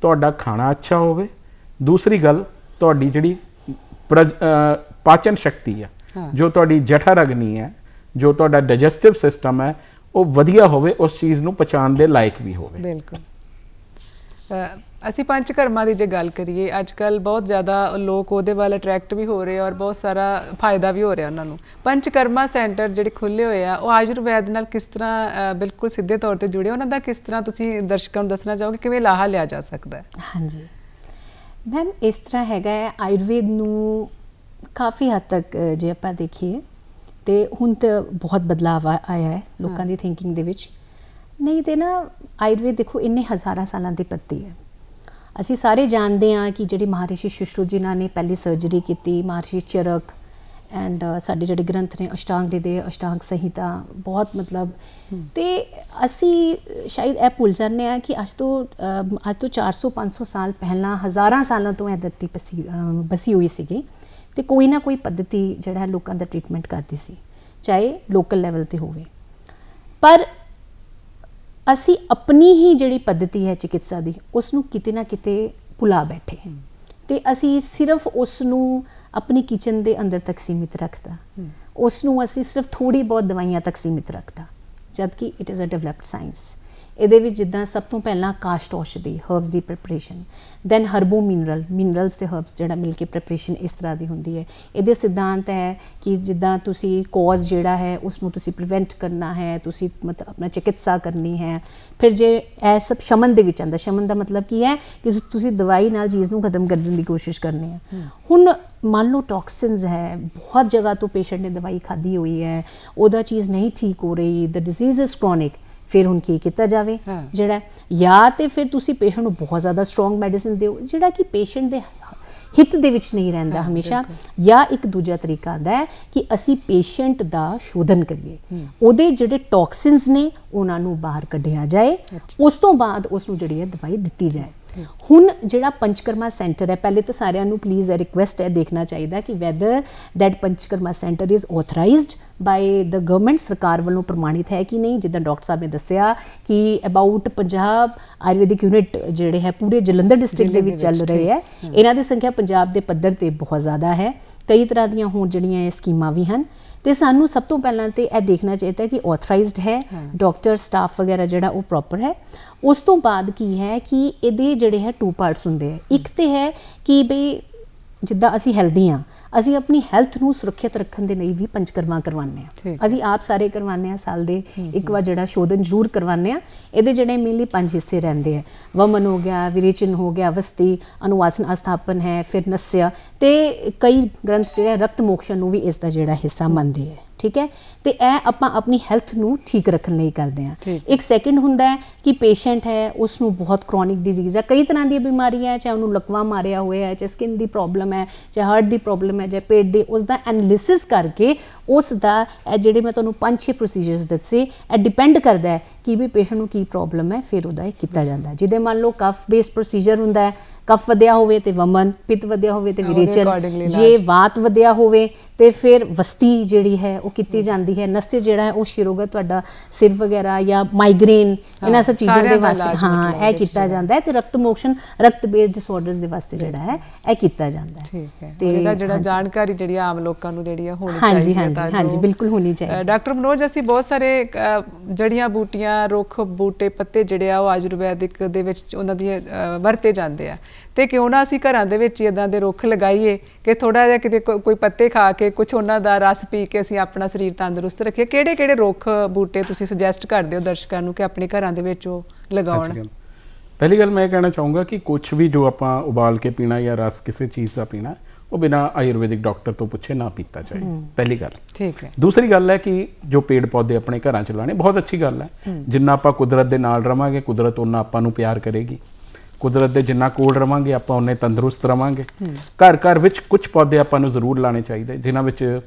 S2: ਤੁਹਾਡਾ ਖਾਣਾ ਅੱਛਾ ਹੋਵੇ। ਦੂਸਰੀ ਗੱਲ ਤੁਹਾਡੀ ਜਿਹੜੀ ਪਾਚਨ ਸ਼ਕਤੀ ਹੈ
S1: ਹਾਂ।
S2: ਜੋ ਤੁਹਾਡੀ ਜਠਰ ਅਗਨੀ ਹੈ ਜੋ ਤੁਹਾਡਾ ਡਾਈਜੈਸਟਿਵ ਸਿਸਟਮ ਹੈ ਉਹ ਵਧੀਆ ਹੋਵੇ ਉਸ ਚੀਜ਼ ਨੂੰ ਪਚਾਉਣ ਦੇ ਲਾਇਕ ਵੀ ਹੋਵੇ।
S1: ਬਿਲਕੁਲ। ਅਸੀਂ ਪੰਜ ਕਰਮਾਂ ਦੀ ਜੇ ਗੱਲ ਕਰੀਏ ਅੱਜ ਕੱਲ ਬਹੁਤ ਜ਼ਿਆਦਾ ਲੋਕ ਉਹਦੇ ਵੱਲ ਅਟਰੈਕਟ ਵੀ ਹੋ ਰਹੇ ਔਰ ਬਹੁਤ ਸਾਰਾ ਫਾਇਦਾ ਵੀ ਹੋ ਰਿਹਾ ਉਹਨਾਂ ਨੂੰ। ਪੰਜ ਕਰਮਾ ਸੈਂਟਰ ਜਿਹੜੇ ਖੁੱਲੇ ਹੋਏ ਆ ਉਹ ਆਯੁਰਵੈਦ ਨਾਲ ਕਿਸ ਤਰ੍ਹਾਂ ਬਿਲਕੁਲ ਸਿੱਧੇ ਤੌਰ ਤੇ ਜੁੜੇ ਉਹਨਾਂ ਦਾ ਕਿਸ ਤਰ੍ਹਾਂ ਤੁਸੀਂ ਦਰਸ਼ਕਾਂ ਨੂੰ ਦੱਸਣਾ ਚਾਹੋਗੇ ਕਿਵੇਂ ਲਾਹਾ ਲਿਆ ਜਾ ਸਕਦਾ ਹੈ?
S3: ਹਾਂਜੀ। ਮੈਮ ਇਸ ਤਰ੍ਹਾਂ ਹੈਗਾ ਹੈ ਆਯੁਰਵੇਦ ਨੂੰ ਕਾਫੀ ਹੱਦ ਤੱਕ ਜੇ ਆਪਾਂ ਦੇਖੀਏ ਤੇ ਹੁਣ ਤਾਂ ਬਹੁਤ ਬਦਲਾਅ ਆਇਆ ਹੈ ਲੋਕਾਂ ਦੀ ਥਿੰਕਿੰਗ ਦੇ ਵਿੱਚ। ਨਹੀਂ ਤੇ ਨਾ ਆਯੁਰਵੇਦ ਦੇਖੋ ਇੰਨੇ ਹਜ਼ਾਰਾਂ ਸਾਲਾਂ ਦੀ ਪੱਤੀ ਹੈ। ਅਸੀਂ ਸਾਰੇ ਜਾਣਦੇ ਹਾਂ ਕਿ ਜਿਹੜੇ ਮਹਾਰਿਸ਼ੀ ਸ਼ੁਸ਼ਰੂ ਜਿਨ੍ਹਾਂ ਨੇ ਪਹਿਲੀ ਸਰਜਰੀ ਕੀਤੀ ਮਹਾਰਿਸ਼ੀ ਚਰਕ ਐਂਡ ਸਾਡੇ ਜਿਹੜੇ ਗ੍ਰੰਥ ਨੇ ਅਸ਼ਟਾਂਗ ਦੇ ਅਸ਼ਟਾਂਗ ਸੰਹਿਤਾ ਬਹੁਤ ਮਤਲਬ ਤੇ ਅਸੀਂ ਸ਼ਾਇਦ ਇਹ ਭੁੱਲ ਜਾਂਦੇ ਆ ਕਿ ਅੱਜ ਤੋਂ ਅੱਜ ਤੋਂ 400 500 ਸਾਲ ਪਹਿਲਾਂ ਹਜ਼ਾਰਾਂ ਸਾਲਾਂ ਤੋਂ ਇਹ ਧਰਤੀ ਬਸੀ ਹੋਈ ਸੀਗੀ ਤੇ ਕੋਈ ਨਾ ਕੋਈ ਪੱਧਤੀ ਜਿਹੜਾ ਹੈ ਲੋਕਾਂ ਦਾ ਟ੍ਰੀਟਮੈਂਟ ਕਰਦੀ ਸੀ ਚਾਹੇ ਲੋਕਲ ਲੈਵਲ ਤੇ ਹੋਵੇ। ਪਰ ਅਸੀਂ ਆਪਣੀ ਹੀ ਜਿਹੜੀ ਪੱਧਤੀ ਹੈ ਚਿਕਿਤਸਾ ਦੀ ਉਸ ਨੂੰ ਕਿਤੇ ਨਾ ਕਿਤੇ ਭੁਲਾ ਬੈਠੇ ਤੇ ਅਸੀਂ ਸਿਰਫ ਉਸ ਨੂੰ ਆਪਣੀ ਕਿਚਨ ਦੇ ਅੰਦਰ ਤੱਕ ਸੀਮਿਤ ਰੱਖਦਾ ਉਸ ਨੂੰ ਅਸੀਂ ਸਿਰਫ ਥੋੜੀ ਬਹੁਤ ਦਵਾਈਆਂ ਤੱਕ ਸੀਮਿਤ ਰੱਖਦਾ ਜਦਕਿ it is a developed science ਇਹਦੇ ਵਿੱਚ ਜਿੱਦਾਂ ਸਭ ਤੋਂ ਪਹਿਲਾਂ ਕਾਸ਼ਟ ਔਸ਼ਧੀ ਹਰਬਸ ਦੀ preparation then herbo mineral minerals ਤੇ ਹਰਬਸ ਜਿਹੜਾ ਮਿਲ ਕੇ ਪ੍ਰਿਪਰੇਸ਼ਨ ਇਸ ਤਰ੍ਹਾਂ ਦੀ ਹੁੰਦੀ ਹੈ। ਇਹਦੇ ਸਿਧਾਂਤ ਹੈ ਕਿ ਜਿੱਦਾਂ ਤੁਸੀਂ ਕਾਜ਼ ਜਿਹੜਾ ਹੈ ਉਸ ਨੂੰ ਤੁਸੀਂ ਪ੍ਰੀਵੈਂਟ ਕਰਨਾ ਹੈ ਤੁਸੀਂ ਮਤਲਬ ਆਪਣਾ ਚਿਕਿਤਸਾ ਕਰਨੀ ਹੈ। ਫਿਰ ਜੇ ਇਹ ਸਭ ਸ਼ਮਨ ਦੇ ਵਿੱਚ ਆਂਦਾ ਸ਼ਮਨ ਦਾ ਮਤਲਬ ਕੀ ਹੈ ਕਿ ਤੁਸੀਂ ਦਵਾਈ ਨਾਲ ਚੀਜ਼ ਨੂੰ ਖਤਮ ਕਰਨ ਦੀ ਕੋਸ਼ਿਸ਼ ਕਰਨੀ ਹੈ। ਹੁਣ ਮੰਨ ਲਓ ਟੌਕਸਿਨਸ ਹੈ ਬਹੁਤ ਜਗ੍ਹਾ ਤੋਂ ਪੇਸ਼ੈਂਟ ਨੇ ਦਵਾਈ ਖਾਧੀ ਹੋਈ ਹੈ ਉਹਦਾ ਚੀਜ਼ ਨਹੀਂ ਠੀਕ ਹੋ ਰਹੀ ਦ ਡਿਜ਼ੀਜ਼ ਇਜ਼ ਕ੍ਰੋਨਿਕ ਫਿਰ ਹੁਣ ਕੀ ਕੀਤਾ ਜਾਵੇ। ਜਿਹੜਾ ਜਾਂ ਤੇ ਫਿਰ ਤੁਸੀਂ ਪੇਸ਼ੈਂਟ ਨੂੰ ਬਹੁਤ ਜ਼ਿਆਦਾ ਸਟਰੋਂਗ ਮੈਡੀਸਿਨ ਦਿਓ ਜਿਹੜਾ ਕਿ ਪੇਸ਼ੈਂਟ ਦੇ ਹਿੱਤ ਦੇ ਵਿੱਚ ਨਹੀਂ ਰਹਿੰਦਾ ਹਮੇਸ਼ਾ। ਜਾਂ ਇੱਕ ਦੂਜਾ ਤਰੀਕਾ ਆਉਂਦਾ ਹੈ ਕਿ ਅਸੀਂ ਪੇਸ਼ੈਂਟ ਦਾ ਸ਼ੋਧਨ ਕਰੀਏ। ਉਹਦੇ ਜਿਹੜੇ ਟੌਕਸਿਨਸ ਨੇ ਉਹਨਾਂ ਨੂੰ ਬਾਹਰ ਕੱਢਿਆ ਜਾਏ। ਉਸ ਤੋਂ ਬਾਅਦ ਉਸ ਨੂੰ ਜਿਹੜੀ ਹੈ ਦਵਾਈ ਦਿੱਤੀ ਜਾਏ। ਹੁਣ ਜਿਹੜਾ ਪੰਚਕਰਮਾ ਸੈਂਟਰ ਹੈ ਪਹਿਲੇ ਤਾਂ ਸਾਰਿਆਂ ਨੂੰ ਪਲੀਜ਼ ਇਹ ਰਿਕੁਐਸਟ ਹੈ ਦੇਖਣਾ ਚਾਹੀਦਾ ਕਿ whether that Panchakarma centre is authorised by the government ਸਰਕਾਰ ਵੱਲੋਂ ਪ੍ਰਮਾਣਿਤ ਹੈ ਕਿ ਨਹੀਂ? ਜਿੱਦਾਂ ਡਾਕਟਰ ਸਾਹਿਬ ਨੇ ਦੱਸਿਆ ਕਿ ਅਬਾਊਟ 50 ਆਯੁਰਵੈਦਿਕ ਯੂਨਿਟ ਜਿਹੜੇ ਹੈ ਪੂਰੇ ਜਲੰਧਰ ਡਿਸਟ੍ਰਿਕਟ ਦੇ ਵਿੱਚ ਚੱਲ ਰਹੇ ਹੈ। ਇਹਨਾਂ ਦੀ ਸੰਖਿਆ ਪੰਜਾਬ ਦੇ ਪੱਧਰ ਤੇ ਬਹੁਤ ਜ਼ਿਆਦਾ ਹੈ। ਕਈ ਤਰ੍ਹਾਂ ਦੀਆਂ ਹੁਣ ਜਿਹੜੀਆਂ ਇਹ ਸਕੀਮਾਂ ਵੀ ਹਨ। ਤੇ ਸਾਨੂੰ ਸਭ ਤੋਂ ਪਹਿਲਾਂ ਤੇ ਇਹ ਦੇਖਣਾ ਚਾਹੀਦਾ ਕਿ ਆਥੋਰਾਈਜ਼ਡ ਹੈ ਡਾਕਟਰ ਸਟਾਫ ਵਗੈਰਾ ਜਿਹੜਾ ਉਹ ਪ੍ਰੋਪਰ ਹੈ। ਉਸ ਤੋਂ ਬਾਅਦ ਕੀ ਹੈ ਕਿ ਇਹਦੇ ਜਿਹੜੇ ਹੈ ਟੂ ਪਾਰਟਸ ਹੁੰਦੇ ਆ। ਇੱਕ ਤੇ ਹੈ ਕਿ ਬਈ ਜਿੱਦਾਂ ਅਸੀਂ ਹੈਲਦੀ ਆ ਅਸੀਂ ਆਪਣੀ ਹੈਲਥ ਨੂੰ ਸੁਰੱਖਿਅਤ ਰੱਖਣ ਦੇ ਲਈ ਵੀ ਪੰਚਕਰਮਾ ਕਰਵਾਉਂਦੇ ਆ ਅਸੀਂ ਆਪ ਸਾਰੇ ਕਰਵਾਉਂਦੇ ਆ ਸਾਲ ਦੇ ਇੱਕ ਵਾਰ ਜਿਹੜਾ ਸ਼ੋਧਨ ਜ਼ਰੂਰ ਕਰਵਾਉਂਦੇ ਆ ਇਹਦੇ ਜਿਹੜੇ ਮੇਨਲੀ ਪੰਜ ਹਿੱਸੇ ਰਹਿੰਦੇ ਆ। ਵਮਨ ਹੋ ਗਿਆ ਵਿਰੇਚਨ ਹੋ ਗਿਆ ਅਵਸਥੀ ਅਨੁਵਾਸਨ ਅਸਥਾਪਨ ਹੈ ਫਿਰ ਨਸਯ ਤੇ ਕਈ ਗ੍ਰੰਥ ਜਿਹੜੇ ਰਕਤ ਮੋਕਸ਼ਨ ਨੂੰ ਵੀ ਇਸ ਦਾ ਜਿਹੜਾ ਹਿੱਸਾ ਮੰਨਦੇ ਆ। ਠੀਕ ਹੈ? ਤੇ ਇਹ ਆਪਾਂ ਆਪਣੀ ਹੈਲਥ ਨੂੰ ਠੀਕ ਰੱਖਣ ਲਈ ਕਰਦੇ ਆ। ਇੱਕ ਸੈਕਿੰਡ ਹੁੰਦਾ ਹੈ ਕਿ ਪੇਸ਼ੈਂਟ ਹੈ ਉਸ ਨੂੰ ਬਹੁਤ ਕ੍ਰੋਨਿਕ ਡਿਜ਼ੀਜ਼ ਹੈ। ਕਈ ਤਰ੍ਹਾਂ ਦੀਆਂ ਬਿਮਾਰੀਆਂ ਹੈ ਚਾਹੇ ਉਹਨੂੰ ਲਕਵਾ ਮਾਰਿਆ ਹੋਇਆ ਹੈ ਚਾਹੇ ਸਕਿਨ ਦੀ ਪ੍ਰੋਬਲਮ ਹੈ ਚਾਹੇ ਹਾਰਟ ਦੀ ਪ੍ਰੋਬਲਮ ਹੈ ਚਾਹੇ ਪੇਟ ਦੀ ਉਸ ਦਾ ਐਨਾਲਿਸਿਸ ਕਰਕੇ ਉਸ ਦਾ, ਇਹ ਜਿਹੜੇ ਮੈਂ ਤੁਹਾਨੂੰ ਪੰਜ ਛੇ ਪ੍ਰੋਸੀਜਰਸ ਦੱਸੇ, ਇਹ ਡਿਪੈਂਡ ਕਰਦਾ ਹੈ ਕਿ ਵੀ ਪੇਸ਼ੈਂਟ ਨੂੰ ਕੀ ਪ੍ਰੋਬਲਮ ਹੈ, ਫਿਰ ਉਹਦਾ ਇਹ ਕੀਤਾ ਜਾਂਦਾ ਜਿਹਦੇ ਮੰਨ ਲਓ ਕਫ ਬੇਸ ਪ੍ਰੋਸੀਜਰ ਹੁੰਦਾ ਹੈ ਕਫ ਵਧਿਆ ਹੋਵੇ ਤੇ ਵਮਨ ਪਿੱਤ ਵਧਿਆ ਹੋਵੇ ਤੇ ਵਿਰੇਚਨ ਜੇ। ਵਾਤ ਵਧਿਆ ਹੋਵੇ ਤੇ ਫਿਰ ਵਸਤੀ ਜਿਹੜੀ ਹੈ ਉਹ ਕੀਤੀ ਜਾਂਦੀ ਹੈ ਨਸੇ ਜਿਹੜਾ ਹੈ ਉਹ ਸ਼ਿਰੋਗਤ ਤੁਹਾਡਾ ਸਿਰ ਵਗੈਰਾ ਜਾਂ ਮਾਈਗ੍ਰੇਨ ਇਹਨਾਂ ਸਭ ਚੀਜ਼ਾਂ ਦੇ ਵਾਸਤੇ ਹਾਂ ਇਹ ਕੀਤਾ ਜਾਂਦਾ ਹੈ ਤੇ ਰਕਤ ਮੋਕਸ਼ਨ ਰਕਤ ਬੇਸ ਡਿਸਆਰਡਰਸ ਦੇ ਵਾਸਤੇ ਜਿਹੜਾ ਹੈ ਇਹ ਕੀਤਾ ਜਾਂਦਾ ਹੈ
S1: ਠੀਕ ਹੈ
S3: ਤੇ
S1: ਇਹਦਾ ਜਿਹੜਾ। ਜਾਣਕਾਰੀ ਜਿਹੜੀ ਆਮ ਲੋਕਾਂ ਨੂੰ ਜਿਹੜੀ ਆ ਹੋਣੀ ਚਾਹੀਦੀ ਹੈ
S3: ਹਾਂਜੀ,
S1: ਤਾਂ
S3: ਹਾਂਜੀ, ਬਿਲਕੁਲ ਹੋਣੀ ਚਾਹੀਦੀ।
S1: ਡਾਕਟਰ ਮਨੋਜ ਅਸੀਂ ਬਹੁਤ ਸਾਰੇ ਜੜੀਆਂ ਬੂਟੀਆਂ ਰੁੱਖ ਬੂਟੇ ਪੱਤੇ ਜਿਹੜੇ ਆ ਉਹ ਆਯੁਰਵੈਦਿਕ ਦੇ ਵਿੱਚ ਉਹਨਾਂ ਦੀ ਵਰਤੇ ਜਾਂਦੇ ਆ ਤੇ ਕਿਉਂ ਨਾ ਅਸੀਂ ਘਰਾਂ ਦੇ ਵਿੱਚ ਇਦਾਂ ਦੇ ਰੁੱਖ ਲਗਾਈਏ ਕਿ ਥੋੜਾ ਜਿਹਾ ਕਿਤੇ ਕੋ- ਕੋਈ ਪੱਤੇ ਖਾ ਕੇ ਕੁਝ ਉਹਨਾਂ ਦਾ ਰਸ ਪੀ ਕੇ ਅਸੀਂ ਆਪਣਾ ਸਰੀਰ ਤੰਦਰੁਸਤ ਰੱਖੀਏ। ਕਿਹੜੇ ਕਿਹੜੇ ਰੁੱਖ ਬੂਟੇ ਤੁਸੀਂ ਸੁਜੈਸਟ ਕਰਦੇ ਹੋ ਦਰਸ਼ਕਾਂ ਨੂੰ ਕਿ ਆਪਣੇ ਘਰਾਂ ਦੇ ਵਿੱਚ ਉਹ ਲਗਾਉਣ?
S2: ਅੱਛੀ ਗੱਲ। ਪਹਿਲੀ ਗੱਲ ਮੈਂ ਇਹ ਕਹਿਣਾ ਚਾਹੂੰਗਾ ਕਿ ਕੁਝ ਵੀ ਜੋ ਆਪਾਂ ਉਬਾਲ ਕੇ ਪੀਣਾ ਜਾਂ ਰਸ ਕਿਸੇ ਚੀਜ਼ ਦਾ ਪੀਣਾ ਉਹ ਬਿਨਾ ਆਯੁਰਵੈਦਿਕ ਡਾਕਟਰ ਤੋਂ ਪੁੱਛੇ ਨਾ ਪੀਤਾ ਜਾਏ। ਪਹਿਲੀ ਗੱਲ।
S1: ਠੀਕ ਹੈ।
S2: ਦੂਸਰੀ ਗੱਲ ਹੈ ਕਿ ਜੋ ਪੇੜ ਪੌਦੇ ਆਪਣੇ ਘਰਾਂ ਚ ਲਾਣੇ ਬਹੁਤ ਅੱਛੀ ਗੱਲ ਹੈ। ਜਿੰਨਾ ਆਪਾਂ ਕੁਦਰਤ ਦੇ ਨਾਲ ਰਵਾਂਗੇ ਕੁਦਰਤ ਉਹਨਾਂ ਆਪਾਂ ਨੂੰ ਪਿਆਰ ਕਰੇਗੀ। ਕੁਦਰਤ ਦੇ ਜਿੰਨਾ ਕੋਲ ਰਵਾਂਗੇ ਆਪਾਂ ਉਹਨੇ ਤੰਦਰੁਸਤ ਰਵਾਂਗੇ। ਘਰ ਘਰ ਵਿੱਚ ਕੁਝ ਪੌਦੇ ਆਪਾਂ ਨੂੰ ਜ਼ਰੂਰ ਲਾਣੇ ਚਾਹੀਦੇ। ਜਿਨ੍ਹਾਂ ਵਿੱਚ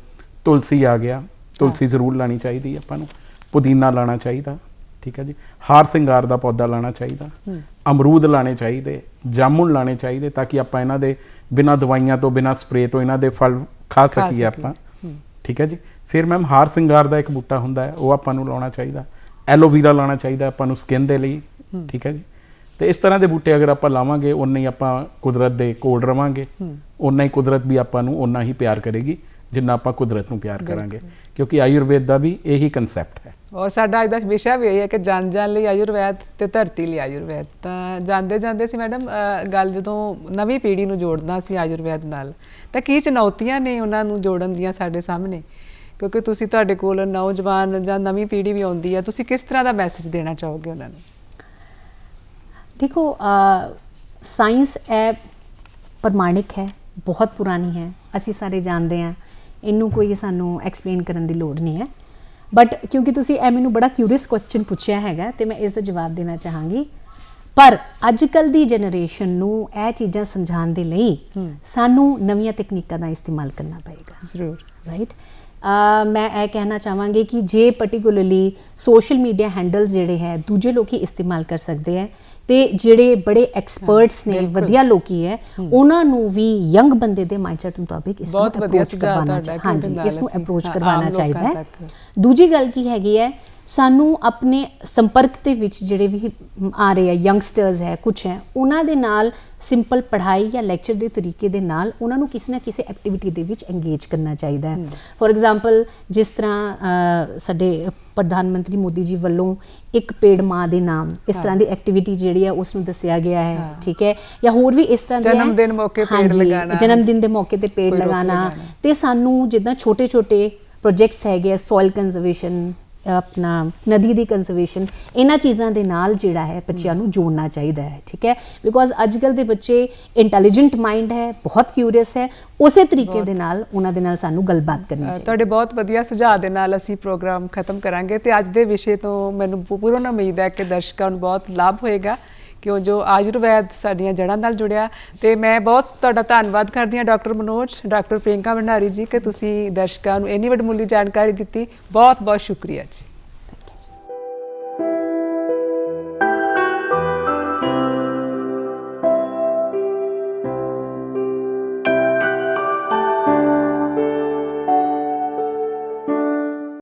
S2: ਤੁਲਸੀ ਆ ਗਿਆ ਤੁਲਸੀ ਜ਼ਰੂਰ ਲਾਣੀ ਚਾਹੀਦੀ ਆਪਾਂ ਨੂੰ। ਪੁਦੀਨਾ ਲਾਣਾ ਚਾਹੀਦਾ ਠੀਕ ਹੈ ਜੀ। ਹਾਰ ਸਿੰਗਾਰ ਦਾ ਪੌਦਾ ਲਾਣਾ ਚਾਹੀਦਾ। ਅਮਰੂਦ ਲਾਣੇ ਚਾਹੀਦੇ ਜਾਮੁਨ ਲਾਣੇ ਚਾਹੀਦੇ ਤਾਂ ਕਿ ਆਪਾਂ ਇਹਨਾਂ ਦੇ ਬਿਨਾਂ ਦਵਾਈਆਂ ਤੋਂ ਬਿਨਾਂ ਸਪਰੇਅ ਤੋਂ ਇਹਨਾਂ ਦੇ ਫਲ ਖਾ ਸਕੀਏ
S1: ਸਕੀਏ।
S2: ਆਪਾਂ। ਠੀਕ ਹੈ ਜੀ। ਫਿਰ ਮੈਮ ਹਾਰ ਸਿੰਗਾਰ ਦਾ ਇੱਕ ਬੂਟਾ ਹੁੰਦਾ ਹੈ ਉਹ ਆਪਾਂ ਨੂੰ ਲਾਉਣਾ ਚਾਹੀਦਾ। ਐਲੋਵੀਰਾ ਲਾਉਣਾ ਚਾਹੀਦਾ ਆਪਾਂ ਨੂੰ ਸਕਿਨ ਦੇ ਲਈ। ਠੀਕ ਹੈ ਜੀ। ਤੇ ਇਸ ਤਰ੍ਹਾਂ ਦੇ ਬੂਟੇ ਅਗਰ ਆਪਾਂ ਲਾਵਾਂਗੇ ਉਨਾ ਹੀ ਆਪਾਂ ਕੁਦਰਤ ਦੇ ਕੋਲ ਰਵਾਂਗੇ। ਉਨਾ ਹੀ ਕੁਦਰਤ ਵੀ ਆਪਾਂ ਨੂੰ ਉਨਾ ਹੀ ਪਿਆਰ ਕਰੇਗੀ ਜਿੰਨਾ ਆਪਾਂ ਕੁਦਰਤ ਨੂੰ ਪਿਆਰ ਕਰਾਂਗੇ। ਕਿਉਂਕਿ ਆਯੁਰਵੇਦ ਦਾ ਵੀ ਇਹੀ ਕਨਸੈਪਟ ਹੈ।
S1: ਔਰ ਸਾਡਾ ਅੱਜ ਦਾ ਵਿਸ਼ਾ ਵੀ ਇਹ ਹੈ ਕਿ ਜਨ ਜਨ ਲਈ ਆਯੁਰਵੈਦ ਤੇ ਧਰਤੀ ਲਈ ਆਯੁਰਵੈਦ। ਤਾਂ ਜਾਂਦੇ ਜਾਂਦੇ ਸੀ ਮੈਡਮ ਗੱਲ ਜਦੋਂ ਨਵੀਂ ਪੀੜ੍ਹੀ ਨੂੰ ਜੋੜਨਾ ਸੀ ਆਯੁਰਵੈਦ ਨਾਲ ਤਾਂ ਕੀ ਚੁਣੌਤੀਆਂ ਨੇ ਉਹਨਾਂ ਨੂੰ ਜੋੜਨ ਦੀਆਂ ਸਾਡੇ ਸਾਹਮਣੇ? ਕਿਉਂਕਿ ਤੁਸੀਂ ਤੁਹਾਡੇ ਕੋਲ ਨੌਜਵਾਨ ਜਾਂ ਨਵੀਂ ਪੀੜ੍ਹੀ ਵੀ ਆਉਂਦੀ ਹੈ ਤੁਸੀਂ ਕਿਸ ਤਰ੍ਹਾਂ ਦਾ ਮੈਸੇਜ ਦੇਣਾ ਚਾਹੋਗੇ ਉਹਨਾਂ ਨੂੰ?
S3: देखो ਸਾਇੰਸ ਹੈ ਪ੍ਰਮਾਣਿਕ ਹੈ ਬਹੁਤ ਪੁਰਾਣੀ ਹੈ ਅਸੀਂ ਸਾਰੇ ਜਾਣਦੇ ਹਾਂ ਇਹਨੂੰ ਕੋਈ ਸਾਨੂੰ ਐਕਸਪਲੇਨ ਕਰਨ ਦੀ ਲੋੜ ਨਹੀਂ ਹੈ ਬਟ ਕਿਉਂਕਿ ਤੁਸੀਂ ਇਹ ਮੈਨੂੰ ਬੜਾ ਕਿਊਰੀਅਸ ਕੁਐਸਚਨ ਪੁੱਛਿਆ ਹੈਗਾ ਤੇ ਮੈਂ ਇਸ ਦਾ ਜਵਾਬ ਦੇਣਾ ਚਾਹਾਂਗੀ ਪਰ ਅੱਜ ਕੱਲ ਦੀ ਜਨਰੇਸ਼ਨ ਨੂੰ ਇਹ ਚੀਜ਼ਾਂ ਸਮਝਾਉਣ ਦੇ ਲਈ ਸਾਨੂੰ ਨਵੀਆਂ ਤਕਨੀਕਾਂ ਦਾ ਇਸਤੇਮਾਲ ਕਰਨਾ ਪਏਗਾ
S1: ਜ਼ਰੂਰ
S3: ਰਾਈਟ ਮੈਂ ਇਹ ਕਹਿਣਾ ਚਾਹਾਂਗੀ ਕਿ ਜੇ ਪਾਰਟਿਕੂਲਰਲੀ ਸੋਸ਼ਲ ਮੀਡੀਆ ਹੈਂਡਲਸ ਜਿਹੜੇ ਹੈ ਦੂਜੇ ਲੋਕੀ ਇਸਤੇਮਾਲ ਕਰ ਸਕਦੇ ਹੈ ਤੇ ਜਿਹੜੇ ਬੜੇ ਐਕਸਪਰਟਸ ਨੇ। ਵਧੀਆ ਲੋਕੀ ਹੈ ਉਹਨਾਂ ਨੂੰ ਵੀ ਯੰਗ ਬੰਦੇ ਦੇ ਮਾਈਂਡਸੈਟ ਮੁਤਾਬਿਕ ਇਸ ਨੂੰ ਅਪਰੋਚ ਕਰਵਾਉਣਾ ਚਾਹੀਦਾ ਹਾਂਜੀ ਇਸ ਨੂੰ ਅਪਰੋਚ ਕਰਵਾਉਣਾ ਚਾਹੀਦਾ ਹੈ। ਦੂਜੀ ਗੱਲ ਕੀ ਹੈਗੀ ਹੈ ਸਾਨੂੰ ਆਪਣੇ ਸੰਪਰਕ ਦੇ ਵਿੱਚ ਜਿਹੜੇ ਵੀ ਆ ਰਹੇ ਆ ਯੰਗਸਟਰਸ ਹੈ ਕੁਝ ਹੈ ਉਹਨਾਂ ਦੇ ਨਾਲ ਸਿੰਪਲ ਪੜ੍ਹਾਈ ਜਾਂ ਲੈਕਚਰ ਦੇ ਤਰੀਕੇ ਦੇ ਨਾਲ ਉਹਨਾਂ ਨੂੰ ਕਿਸੇ ਨਾ ਕਿਸੇ ਐਕਟੀਵਿਟੀ ਦੇ ਵਿੱਚ ਇੰਗੇਜ ਕਰਨਾ ਚਾਹੀਦਾ ਹੈ ਫੋਰ ਐਗਜ਼ਾਮਪਲ ਜਿਸ ਤਰ੍ਹਾਂ ਸਾਡੇ ਪ੍ਰਧਾਨ ਮੰਤਰੀ ਮੋਦੀ ਜੀ ਵੱਲੋਂ ਇੱਕ ਪੇੜ ਮਾਂ ਦੇ ਨਾਮ ਇਸ ਤਰ੍ਹਾਂ ਦੀ ਐਕਟੀਵਿਟੀ ਜਿਹੜੀ ਹੈ ਉਸ ਨੂੰ ਦੱਸਿਆ ਗਿਆ ਹੈ। ਠੀਕ ਹੈ ਜਾਂ ਹੋਰ ਵੀ ਇਸ ਤਰ੍ਹਾਂ ਦੇ
S1: ਜਨਮ ਦਿਨ ਮੌਕੇ ਪੇੜ
S3: ਹਾਂਜੀ,
S1: ਲਗਾਉਣਾ।
S3: ਜਨਮ ਦਿਨ ਦੇ ਮੌਕੇ ਤੇ ਪੇੜ ਲਗਾਉਣਾ। ਤੇ ਸਾਨੂੰ ਜਿੱਦਾਂ ਛੋਟੇ ਛੋਟੇ ਪ੍ਰੋਜੈਕਟਸ ਹੈਗੇ ਸੋਇਲ ਕੰਜ਼ਰਵੇਸ਼ਨ ਆਪਣਾ ਨਦੀ ਦੀ ਕੰਜ਼ਰਵੇਸ਼ਨ ਇਹਨਾਂ ਚੀਜ਼ਾਂ ਦੇ ਨਾਲ ਜਿਹੜਾ ਹੈ ਬੱਚਿਆਂ ਨੂੰ ਜੋੜਨਾ ਚਾਹੀਦਾ ਹੈ ਠੀਕ ਹੈ? ਬਿਕੋਜ਼ ਅੱਜ ਕੱਲ ਦੇ ਬੱਚੇ ਇੰਟੈਲੀਜੈਂਟ ਮਾਈਂਡ ਹੈ ਬਹੁਤ ਕਿਊਰੀਅਸ ਹੈ ਉਸੇ ਤਰੀਕੇ ਦੇ ਨਾਲ ਉਹਨਾਂ ਦੇ ਨਾਲ ਸਾਨੂੰ ਗੱਲਬਾਤ ਕਰਨੀ ਚਾਹੀਦੀ
S1: ਤੁਹਾਡੇ ਬਹੁਤ ਵਧੀਆ ਸੁਝਾਅ ਦੇ ਨਾਲ ਅਸੀਂ ਪ੍ਰੋਗਰਾਮ ਖਤਮ ਕਰਾਂਗੇ ਤੇ ਅੱਜ ਦੇ ਵਿਸ਼ੇ ਤੋਂ ਮੈਨੂੰ ਪੂਰਨ ਉਮੀਦ ਹੈ ਕਿ ਦਰਸ਼ਕਾਂ ਨੂੰ ਬਹੁਤ ਲਾਭ ਹੋਏਗਾ। ਕਿਉਂ ਜੋ ਆਯੁਰਵੈਦ ਸਾਡੀਆਂ ਜੜ੍ਹਾਂ ਨਾਲ ਜੁੜਿਆ। ਤੇ ਮੈਂ ਬਹੁਤ ਤੁਹਾਡਾ ਧੰਨਵਾਦ ਕਰਦੀ ਹਾਂ ਡਾਕਟਰ ਮਨੋਜ, ਡਾਕਟਰ ਪ੍ਰਿਯੰਕਾ ਭੰਡਾਰੀ ਜੀ, ਕਿ ਤੁਸੀਂ ਦਰਸ਼ਕਾਂ ਨੂੰ ਇੰਨੀ ਵੱਡਮੁੱਲੀ ਜਾਣਕਾਰੀ ਦਿੱਤੀ। ਬਹੁਤ ਬਹੁਤ ਸ਼ੁਕਰੀਆ ਜੀ।